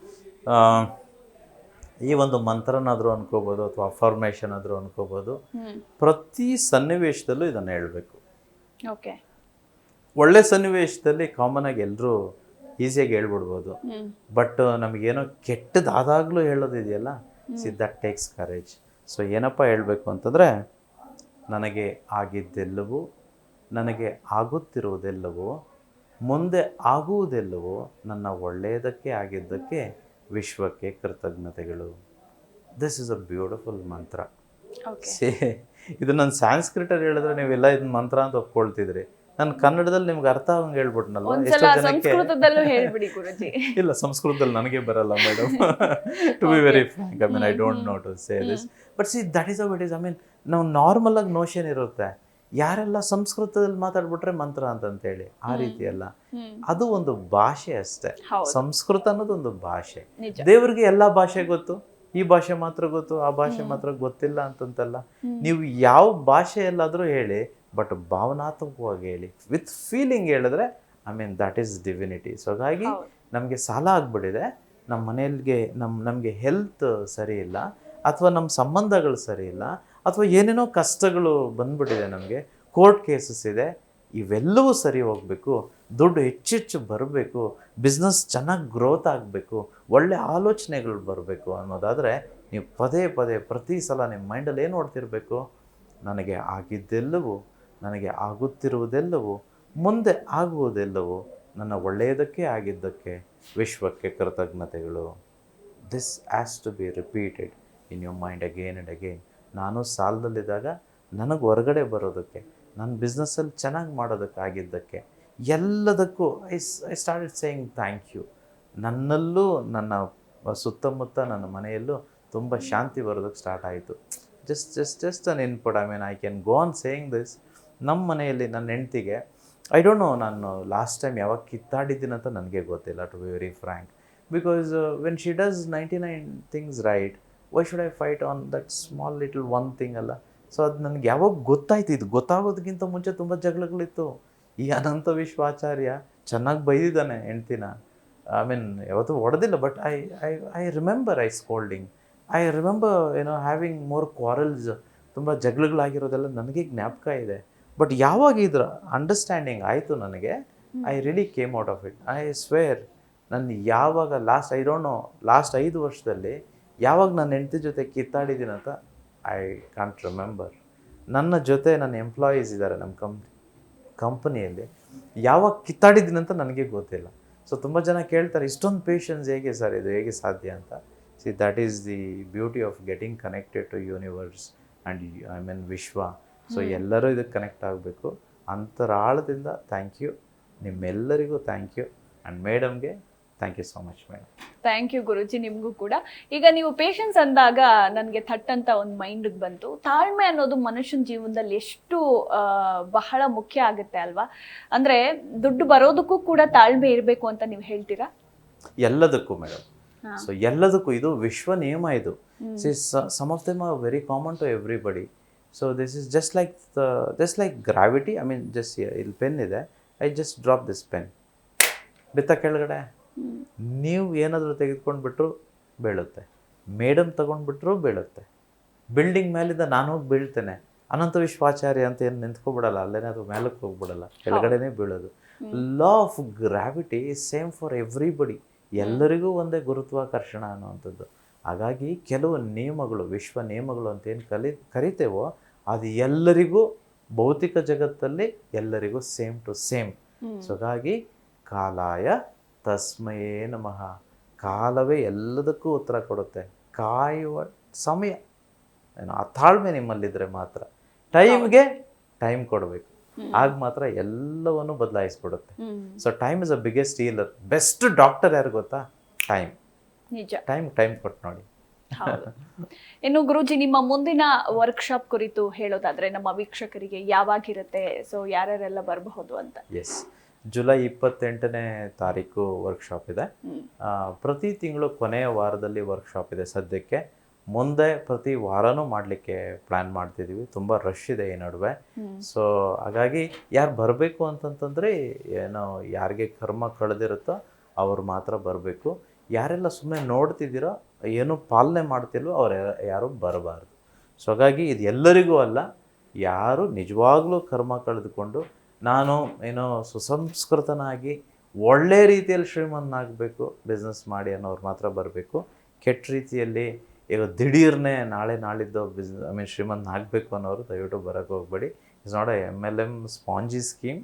ಈ ಒಂದು ಮಂತ್ರನಾದರೂ ಅನ್ಕೋಬೋದು ಅಥವಾ ಅಫರ್ಮೇಷನ್ ಆದರೂ ಅನ್ಕೋಬೋದು. ಪ್ರತಿ ಸನ್ನಿವೇಶದಲ್ಲೂ ಇದನ್ನು ಹೇಳಬೇಕು. ಓಕೆ ಒಳ್ಳೆ ಸನ್ನಿವೇಶದಲ್ಲಿ ಕಾಮನ್ ಆಗಿ ಎಲ್ಲರೂ ಈಸಿಯಾಗಿ ಹೇಳ್ಬಿಡ್ಬೋದು. ಬಟ್ ನಮಗೇನೋ ಕೆಟ್ಟದಾದಾಗಲೂ ಹೇಳೋದಿದೆಯಲ್ಲ? See that takes courage so ಏನಪ್ಪ ಹೇಳಬೇಕು ಅಂತಂದರೆ ನನಗೆ ಆಗಿದ್ದೆಲ್ಲವೂ ನನಗೆ ಆಗುತ್ತಿರುವುದೆಲ್ಲವೂ ಮುಂದೆ ಆಗುವುದೆಲ್ಲವೋ ನನ್ನ ಒಳ್ಳೆಯದಕ್ಕೆ ಆಗಿದ್ದಕ್ಕೆ ವಿಶ್ವಕ್ಕೆ ಕೃತಜ್ಞತೆಗಳು. This is a beautiful mantra say ಇದು ನನ್ನ ಸ್ಯಾನ್ಸ್ಕ್ರಿಟಲ್ಲಿ ಹೇಳಿದ್ರೆ ನೀವೆಲ್ಲ ಇದನ್ನ ಮಂತ್ರ ಅಂತ ಒಪ್ಕೊಳ್ತಿದ್ರಿ. ನಾನು ಕನ್ನಡದಲ್ಲಿ ನಿಮ್ಗೆ ಅರ್ಥ ಆಗಂಗೆ ಹೇಳ್ಬಿಟ್ನಲ್ಲ ಎಷ್ಟೋ ಜನಕ್ಕೆ ಸಂಸ್ಕೃತದಲ್ಲೂ ಹೇಳ್ಬಿಡಿ ಗುರುಜಿ. <laughs> ಇಲ್ಲ ಸಂಸ್ಕೃತದಲ್ಲಿ ನನಗೆ ಬರಲ್ಲ madam to be very frank I mean I don't know to say this but see that is how it is I mean ನಾವು ನಾರ್ಮಲ್ ಆಗಿ ನೋಷನ್ ಇರುತ್ತೆ. ಯಾರೆಲ್ಲ ಸಂಸ್ಕೃತದಲ್ಲಿ ಮಾತಾಡ್ಬಿಟ್ರೆ ಮಂತ್ರ ಅಂತ ಹೇಳಿ ಆ ರೀತಿ ಅಲ್ಲ ಅದು ಒಂದು ಭಾಷೆ ಅಷ್ಟೇ. ಸಂಸ್ಕೃತ ಅನ್ನೋದು ಒಂದು ಭಾಷೆ. ದೇವರಿಗೆ ಎಲ್ಲ ಭಾಷೆ ಗೊತ್ತು. ಈ ಭಾಷೆ ಮಾತ್ರ ಗೊತ್ತು ಆ ಭಾಷೆ ಮಾತ್ರ ಗೊತ್ತಿಲ್ಲ ಅಂತಂತಲ್ಲ. ನೀವು ಯಾವ ಭಾಷೆಯಲ್ಲಾದರೂ ಹೇಳಿ ಬಟ್ ಭಾವನಾತ್ಮಕವಾಗಿ ಹೇಳಿ ವಿತ್ ಫೀಲಿಂಗ್ ಹೇಳಿದ್ರೆ I mean that is divinity so ಹಾಗಾಗಿ ನಮಗೆ ಸಾಲ ಆಗಿಬಿಟ್ಟಿದೆ. ನಮ್ಮ ಮನೆಯಲ್ಲಿಗೆ ನಮ್ಮ ನಮಗೆ ಹೆಲ್ತ್ ಸರಿ ಇಲ್ಲ ಅಥವಾ ನಮ್ಮ ಸಂಬಂಧಗಳು ಸರಿ ಇಲ್ಲ ಅಥವಾ ಏನೇನೋ ಕಷ್ಟಗಳು ಬಂದ್ಬಿಟ್ಟಿದೆ ನಮಗೆ ಕೋರ್ಟ್ ಕೇಸಸ್ ಇದೆ ಇವೆಲ್ಲವೂ ಸರಿ ಹೋಗಬೇಕು ದುಡ್ಡು ಹೆಚ್ಚೆಚ್ಚು ಬರಬೇಕು ಬಿಸ್ನೆಸ್ ಚೆನ್ನಾಗಿ ಗ್ರೋತ್ ಆಗಬೇಕು ಒಳ್ಳೆ ಆಲೋಚನೆಗಳು ಬರಬೇಕು ಅನ್ನೋದಾದರೆ ನೀವು ಪದೇ ಪದೇ ಪ್ರತಿ ಸಲ ನಿಮ್ಮ ಮೈಂಡಲ್ಲಿ ಏನು ನೋಡ್ತಿರ್ಬೇಕು? ನನಗೆ ಆಗಿದ್ದೆಲ್ಲವೂ ನನಗೆ ಆಗುತ್ತಿರುವುದೆಲ್ಲವೂ, ಮುಂದೆ ಆಗುವುದೆಲ್ಲವೂ ನನ್ನ ಒಳ್ಳೆಯದಕ್ಕೆ ಆಗಿದ್ದಕ್ಕೆ ವಿಶ್ವಕ್ಕೆ ಕೃತಜ್ಞತೆಗಳು. This as to be repeated in your mind again and again ನಾನು ಸಾಲದಲ್ಲಿದ್ದಾಗ ನನಗೆ ಹೊರಗಡೆ ಬರೋದಕ್ಕೆ, ನನ್ನ ಬಿಸ್ನೆಸ್ಸಲ್ಲಿ ಚೆನ್ನಾಗಿ ಮಾಡೋದಕ್ಕಾಗಿದ್ದಕ್ಕೆ ಎಲ್ಲದಕ್ಕೂ I I started saying thank you ನನ್ನಲ್ಲೂ, ನನ್ನ ಸುತ್ತಮುತ್ತ, ನನ್ನ ಮನೆಯಲ್ಲೂ ತುಂಬ ಶಾಂತಿ ಬರೋದಕ್ಕೆ ಸ್ಟಾರ್ಟ್ ಆಯಿತು. Just just just an input I mean I can go on saying this ನಮ್ಮ ಮನೆಯಲ್ಲಿ ನನ್ನ ಹೆಂಡ್ತಿಗೆ ಐ ಡೋಂಟ್ ನೋ ನಾನು ಲಾಸ್ಟ್ ಟೈಮ್ ಯಾವಾಗ ಕಿತ್ತಾಡಿದ್ದೀನಿ ಅಂತ ನನಗೆ ಗೊತ್ತಿಲ್ಲ to be very frank because when she does ninety nine things right why should I fight on that small little one thing ಅಲ್ಲ? ಸೊ ಅದು ನನಗೆ ಯಾವಾಗ ಗೊತ್ತಾಯ್ತು, ಇದು ಗೊತ್ತಾಗೋದಕ್ಕಿಂತ ಮುಂಚೆ ತುಂಬ ಜಗಳಗಳಿತ್ತು. ಈ ಅನಂತ ವಿಶ್ವಾಚಾರ್ಯ ಚೆನ್ನಾಗಿ ಬೈದಿದ್ದಾನೆ ಹೆಂಡ್ತಿನ. ಐ ಮೀನ್ ಯಾವತ್ತೂ ಹೊಡೆದಿಲ್ಲ but I I I remember I scolding I remember ಏನೋ ಹ್ಯಾವಿಂಗ್ ಮೋರ್ ಕ್ವಾರಲ್ಸ್ ತುಂಬ ಜಗಳಗಳಾಗಿರೋದೆಲ್ಲ ನನಗೆ ಜ್ಞಾಪಕ ಇದೆ. ಬಟ್ ಯಾವಾಗ ಇದ್ರ ಅಂಡರ್ಸ್ಟ್ಯಾಂಡಿಂಗ್ ಆಯಿತು ನನಗೆ I really came out of it I swear ನಾನು ಯಾವಾಗ last I don't know last ಐದು ವರ್ಷದಲ್ಲಿ ಯಾವಾಗ ನನ್ನ ಹೆಂಡತಿ ಜೊತೆ ಕಿತ್ತಾಡಿದ್ದೀನಿ ಅಂತ ಐ ಕಾಂಟ್ ರಿಮೆಂಬರ್ ನನ್ನ ಜೊತೆ ನನ್ನ ಎಂಪ್ಲಾಯೀಸ್ ಇದ್ದಾರೆ ನಮ್ಮ ಕಂಪ್ ಕಂಪ್ನಿಯಲ್ಲಿ ಯಾವಾಗ ಕಿತ್ತಾಡಿದ್ದೀನಿ ಅಂತ ನನಗೆ ಗೊತ್ತಿಲ್ಲ. ಸೊ ತುಂಬ ಜನ ಕೇಳ್ತಾರೆ ಇಷ್ಟೊಂದು ಪೇಷನ್ಸ್ ಹೇಗೆ ಸರ್? ಇದು ಹೇಗೆ ಸಾಧ್ಯ ಅಂತ? See that is the beauty of getting connected to universe and I mean ವಿಶ್ವ. ಸೊ ಎಲ್ಲರೂ ಇದಕ್ಕೆ ಕನೆಕ್ಟ್ ಆಗಬೇಕು. ಅಂತರಾಳದಿಂದ ಥ್ಯಾಂಕ್ ಯು ನಿಮ್ಮೆಲ್ಲರಿಗೂ thank you and ಮೇಡಮ್ಗೆ thank you so much madam thank you Guruji ನಿಮಗೂ ಕೂಡ. ಈಗ ನೀವು ಪೇಷನ್ಸ್ ಅಂದಾಗ ನನಗೆ ಥಟ್ ಅಂತ ಒಂದು ಮೈಂಡಿಗೆ ಬಂತು. ತಾಳ್ಮೆ ಅನ್ನೋದು ಮನುಷ್ಯನ ಜೀವನದಲ್ಲಿ ಎಷ್ಟು ಬಹಳ ಮುಖ್ಯ ಆಗುತ್ತೆ ಅಲ್ವಾ? ಅಂದ್ರೆ ದುಡ್ಡು ಬರೋದಕ್ಕೂ ಕೂಡ ತಾಳ್ಮೆ ಇರಬೇಕು ಅಂತ ನೀವು ಹೇಳ್ತೀರಾ? ಎಲ್ಲದಕ್ಕೂ ಮೇಡಮ್. ಸೊ ಎಲ್ಲದಕ್ಕೂ ಇದು ವಿಶ್ವ ನಿಯಮ ಇದು some of them are very common to everybody so this is just like just like gravity I mean just ಇಲ್ಲಿ ಪೆನ್ ಇದೆ. I just drop this pen ಬಿತ್ತ ಕೆಳಗಡೆ? ನೀವು ಏನಾದರೂ ತೆಗೆದುಕೊಂಡು ಬಿಟ್ರು ಬೀಳುತ್ತೆ. ಮೇಡಮ್ ತಗೊಂಡ್ಬಿಟ್ರು ಬೀಳುತ್ತೆ. ಬಿಲ್ಡಿಂಗ್ ಮೇಲಿಂದ ನಾನು ಹೋಗಿ ಬೀಳ್ತೇನೆ. ಅನಂತ ವಿಶ್ವಾಚಾರ್ಯ ಅಂತ ಏನು ನಿಂತ್ಕೊಬಿಡಲ್ಲ ಅಲ್ಲೇನಾದ್ರು ಮೇಲಕ್ಕೆ ಹೋಗ್ಬಿಡಲ್ಲ. ಕೆಳಗಡೆನೇ ಬೀಳೋದು. Law of gravity is same for everybody ಎಲ್ಲರಿಗೂ ಒಂದೇ ಗುರುತ್ವಾಕರ್ಷಣ ಅನ್ನುವಂಥದ್ದು. ಹಾಗಾಗಿ ಕೆಲವು ನಿಯಮಗಳು ವಿಶ್ವ ನಿಯಮಗಳು ಅಂತ ಏನು ಕಲಿ ಕರಿತೇವೋ ಅದು ಎಲ್ಲರಿಗೂ ಭೌತಿಕ ಜಗತ್ತಲ್ಲಿ ಎಲ್ಲರಿಗೂ ಸೇಮ್ ಟು ಸೇಮ್ ಸೊ ಹಾಗಾಗಿ ಕಾಲಾಯ ತಸ್ಮಯೇ ನಮಃ. ಕಾಲವೇ ಎಲ್ಲದಕ್ಕೂ ಉತ್ತರ ಕೊಡುತ್ತೆ. ಕಾಯುವ ಸಮಯ ಏನು ಆ ತಾಳ್ಮೆ ನಿಮ್ಮಲ್ಲಿದ್ದರೆ ಮಾತ್ರ. ಟೈಮ್ಗೆ ಟೈಮ್ ಕೊಡಬೇಕು. ಆಗ ಮಾತ್ರ ಎಲ್ಲವನ್ನು ಬದಲಾಯಿಸ್ಬಿಡುತ್ತೆ. So time is a biggest healer best doctor ಯಾರು ಗೊತ್ತಾ? ಟೈಮ್ ನಿಜ. ಟೈಮ್ ಟೈಮ್ ಕೊಟ್ಟು ನೋಡಿ. ಇನ್ನು ಗುರುಜಿ ನಿಮ್ಮ ಮುಂದಿನ ವರ್ಕ್ಶಾಪ್ ಕುರಿತು ಹೇಳೋದಾದ್ರೆ ನಮ್ಮ ವೀಕ್ಷಕರಿಗೆ ಯಾವಾಗಿರುತ್ತೆ? ಸೊ ಯಾರ್ಯಾರೆಲ್ಲ ಬರಬಹುದು ಅಂತ? ಎಸ್ ಜುಲೈ ಇಪ್ಪತ್ತೆಂಟನೇ ತಾರೀಕು ವರ್ಕ್ಶಾಪ್ ಇದೆ. ಪ್ರತಿ ತಿಂಗಳು ಕೊನೆಯ ವಾರದಲ್ಲಿ ವರ್ಕ್ಶಾಪ್ ಇದೆ ಸದ್ಯಕ್ಕೆ. ಮುಂದೆ ಪ್ರತಿ ವಾರನೂ ಮಾಡಲಿಕ್ಕೆ ಪ್ಲ್ಯಾನ್ ಮಾಡ್ತಿದ್ದೀವಿ ತುಂಬ ರಶ್ ಇದೆ ಈ ನಡುವೆ. ಸೊ ಹಾಗಾಗಿ ಯಾರು ಬರಬೇಕು ಅಂತಂತಂದರೆ ಏನೋ ಯಾರಿಗೆ ಕರ್ಮ ಕಳೆದಿರುತ್ತೋ ಅವ್ರು ಮಾತ್ರ ಬರಬೇಕು. ಯಾರೆಲ್ಲ ಸುಮ್ಮನೆ ನೋಡ್ತಿದ್ದೀರೋ, ಏನು ಪಾಲನೆ ಮಾಡ್ತಿಲ್ವೋ ಅವ್ರು ಯಾರೂ ಬರಬಾರ್ದು. ಸೊ ಹಾಗಾಗಿ ಇದು ಎಲ್ಲರಿಗೂ ಅಲ್ಲ, ಯಾರು ನಿಜವಾಗ್ಲೂ ಕರ್ಮ ಕಳೆದುಕೊಂಡು, ನಾನು ಏನೋ ಸುಸಂಸ್ಕೃತನಾಗಿ ಒಳ್ಳೆ ರೀತಿಯಲ್ಲಿ ಶ್ರೀಮಂತನಾಗಬೇಕು ಬಿಸ್ನೆಸ್ ಮಾಡಿ ಅನ್ನೋರು ಮಾತ್ರ ಬರಬೇಕು. ಕೆಟ್ಟ ರೀತಿಯಲ್ಲಿ ಈಗ ದಿಢೀರ್ನೆ ನಾಳೆ ನಾಳಿದ್ದು ಬಿಸ್ನೆಸ್ ಐ ಮೀನ್ ಶ್ರೀಮಂತ ಆಗಬೇಕು ಅನ್ನೋರು ದಯವಿಟ್ಟು ಬರೋಕ್ಕೆ ಹೋಗಬೇಡಿ. It's not M L M Ponzi scheme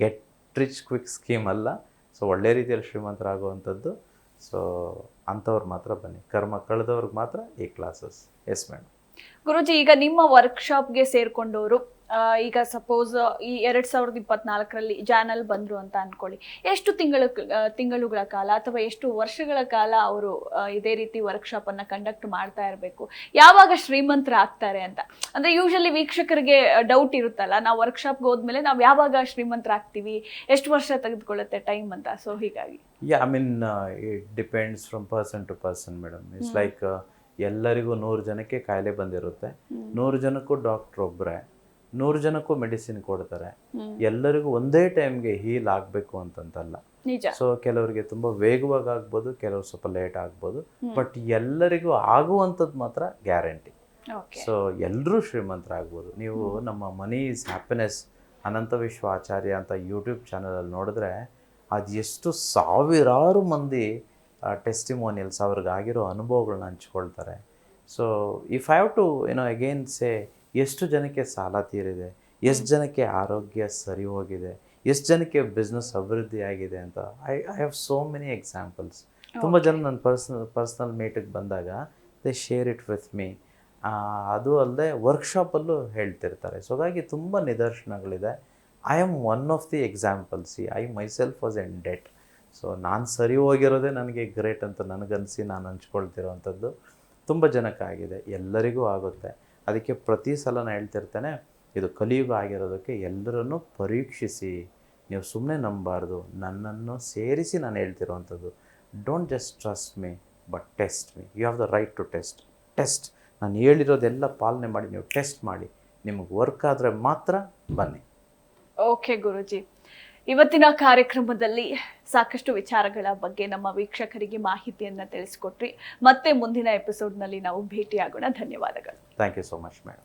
get rich quick scheme ಅಲ್ಲ. ಸೊ ಒಳ್ಳೆ ರೀತಿಯಲ್ಲಿ ಶ್ರೀಮಂತರಾಗುವಂಥದ್ದು. ಸೊ ಅಂಥವ್ರು ಮಾತ್ರ ಬನ್ನಿ. ಕರ್ಮ ಕಳೆದವ್ರಿಗೆ ಮಾತ್ರ ಈ ಕ್ಲಾಸಸ್ ಎಸ್ ಮೇಡಮ್ ಗುರುಜಿ, ಈಗ ನಿಮ್ಮ ವರ್ಕ್ಶಾಪ್ಗೆ ಸೇರಿಕೊಂಡವರು ಈಗ ಸಪೋಸ್ ಈ ಎರಡ್ ಸಾವಿರದ ಇಪ್ಪತ್ನಾಲ್ಕರಲ್ಲಿ ಜಾನಲ್ ಬಂದ್ರು ಅಂತ ಅನ್ಕೊಳ್ಳಿ. ಎಷ್ಟು ತಿಂಗಳ ತಿಂಗಳುಗಳ ಕಾಲ ಅಥವಾ ಎಷ್ಟು ವರ್ಷಗಳ ಕಾಲ ಅವರು ಇದೇ ರೀತಿ ವರ್ಕ್ಶಾಪ್ ಅನ್ನ ಕಂಡಕ್ಟ್ ಮಾಡ್ತಾ ಇರಬೇಕು? ಯಾವಾಗ ಶ್ರೀಮಂತರಾಗ್ತಾರೆ ಅಂತ? ಅಂದ್ರೆ ಯೂಶಲಿ ವೀಕ್ಷಕರಿಗೆ ಡೌಟ್ ಇರುತ್ತಲ್ಲ ನಾವು ವರ್ಕ್ಶಾಪ್ಗೆ ಹೋದ್ಮೇಲೆ ನಾವು ಯಾವಾಗ ಶ್ರೀಮಂತರಾಗ್ತೀವಿ? ಎಷ್ಟು ವರ್ಷ ತೆಗೆದುಕೊಳ್ಳುತ್ತೆ ಟೈಮ್ ಅಂತ? ಸೊ ಹೀಗಾಗಿ. Yeah I mean it depends from person to person madam it's like ಎಲ್ಲರಿಗೂ ನೂರು ಜನಕ್ಕೆ ಕಾಯಿಲೆ ಬಂದಿರುತ್ತೆ. ನೂರು ಜನಕ್ಕೂ ಡಾಕ್ಟರ್ ಒಬ್ಬರೇ ನೂರು ಜನಕ್ಕೂ ಮೆಡಿಸಿನ್ ಕೊಡ್ತಾರೆ. ಎಲ್ಲರಿಗೂ ಒಂದೇ ಟೈಮ್ಗೆ ಹೀಲ್ ಆಗಬೇಕು ಅಂತಂತಲ್ಲ. ಸೊ ಕೆಲವರಿಗೆ ತುಂಬ ವೇಗವಾಗಿ ಆಗ್ಬೋದು ಕೆಲವರು ಸ್ವಲ್ಪ ಲೇಟ್ ಆಗ್ಬೋದು ಬಟ್ ಎಲ್ಲರಿಗೂ ಆಗುವಂಥದ್ದು ಮಾತ್ರ ಗ್ಯಾರಂಟಿ. ಸೊ ಎಲ್ಲರೂ ಶ್ರೀಮಂತರಾಗ್ಬೋದು. ನೀವು ನಮ್ಮ ಮನಿ ಈಸ್ ಹ್ಯಾಪಿನೆಸ್ ಅನಂತ ವಿಶ್ವ ಆಚಾರ್ಯ ಅಂತ ಯೂಟ್ಯೂಬ್ ಚಾನಲಲ್ಲಿ ನೋಡಿದ್ರೆ ಅದು ಎಷ್ಟು ಸಾವಿರಾರು ಮಂದಿ ಟೆಸ್ಟಿಮೋನಿಯಲ್ಸ್ ಅವ್ರಿಗಾಗಿರೋ ಅನುಭವಗಳನ್ನ ಹಂಚ್ಕೊಳ್ತಾರೆ. ಸೊ ಇಫ್ ಹ್ಯಾವ್ ಟು ಏನೋ ಅಗೇನ್ ಸೇ ಎಷ್ಟು ಜನಕ್ಕೆ ಸಾಲ ತೀರಿದೆ ಎಷ್ಟು ಜನಕ್ಕೆ ಆರೋಗ್ಯ ಸರಿ ಹೋಗಿದೆ ಎಷ್ಟು ಜನಕ್ಕೆ ಬಿಸ್ನೆಸ್ ಅಭಿವೃದ್ಧಿ ಆಗಿದೆ ಅಂತ I I have so many examples ತುಂಬ ಜನ ನನ್ನ ಪರ್ಸ್ನಲ್ ಪರ್ಸ್ನಲ್ ಮೀಟಿಗೆ ಬಂದಾಗ they share it with me ಅದು ಅಲ್ಲದೆ ವರ್ಕ್ಶಾಪಲ್ಲೂ ಹೇಳ್ತಿರ್ತಾರೆ. ಸೊ ಹಾಗಾಗಿ ತುಂಬ ನಿದರ್ಶನಗಳಿದೆ. I am one of the examples I myself was in debt so ನಾನು ಸರಿ ಹೋಗಿರೋದೇ ನನಗೆ ಗ್ರೇಟ್ ಅಂತ ನನಗನ್ಸಿ ನಾನು ಹಂಚ್ಕೊಳ್ತಿರೋವಂಥದ್ದು ತುಂಬ ಜನಕ್ಕಾಗಿದೆ ಎಲ್ಲರಿಗೂ ಆಗುತ್ತೆ. ಅದಕ್ಕೆ ಪ್ರತಿ ಸಲ ನಾನು ಹೇಳ್ತಿರ್ತೇನೆ, ಇದು ಕಲಿಯುಗ ಆಗಿರೋದಕ್ಕೆ ಎಲ್ಲರನ್ನೂ ಪರೀಕ್ಷಿಸಿ, ನೀವು ಸುಮ್ಮನೆ ನಂಬಾರ್ದು ನನ್ನನ್ನು ಸೇರಿಸಿ ನಾನು ಹೇಳ್ತಿರೋವಂಥದ್ದು. Don't just trust me but test me you have the right to test test ನಾನು ಹೇಳಿರೋದೆಲ್ಲ ಪಾಲನೆ ಮಾಡಿ, ನೀವು ಟೆಸ್ಟ್ ಮಾಡಿ. ನಿಮಗೆ ವರ್ಕ್ ಆದರೆ ಮಾತ್ರ ಬನ್ನಿ. ಓಕೆ ಗುರುಜಿ ಇವತ್ತಿನ ಕಾರ್ಯಕ್ರಮದಲ್ಲಿ ಸಾಕಷ್ಟು ವಿಚಾರಗಳ ಬಗ್ಗೆ ನಮ್ಮ ವೀಕ್ಷಕರಿಗೆ ಮಾಹಿತಿಯನ್ನು ತಿಳಿಸ್ಕೊಟ್ರಿ. ಮತ್ತೆ ಮುಂದಿನ ಎಪಿಸೋಡ್ನಲ್ಲಿ ನಾವು ಭೇಟಿಯಾಗೋಣ. ಧನ್ಯವಾದಗಳು. Thank you so much madam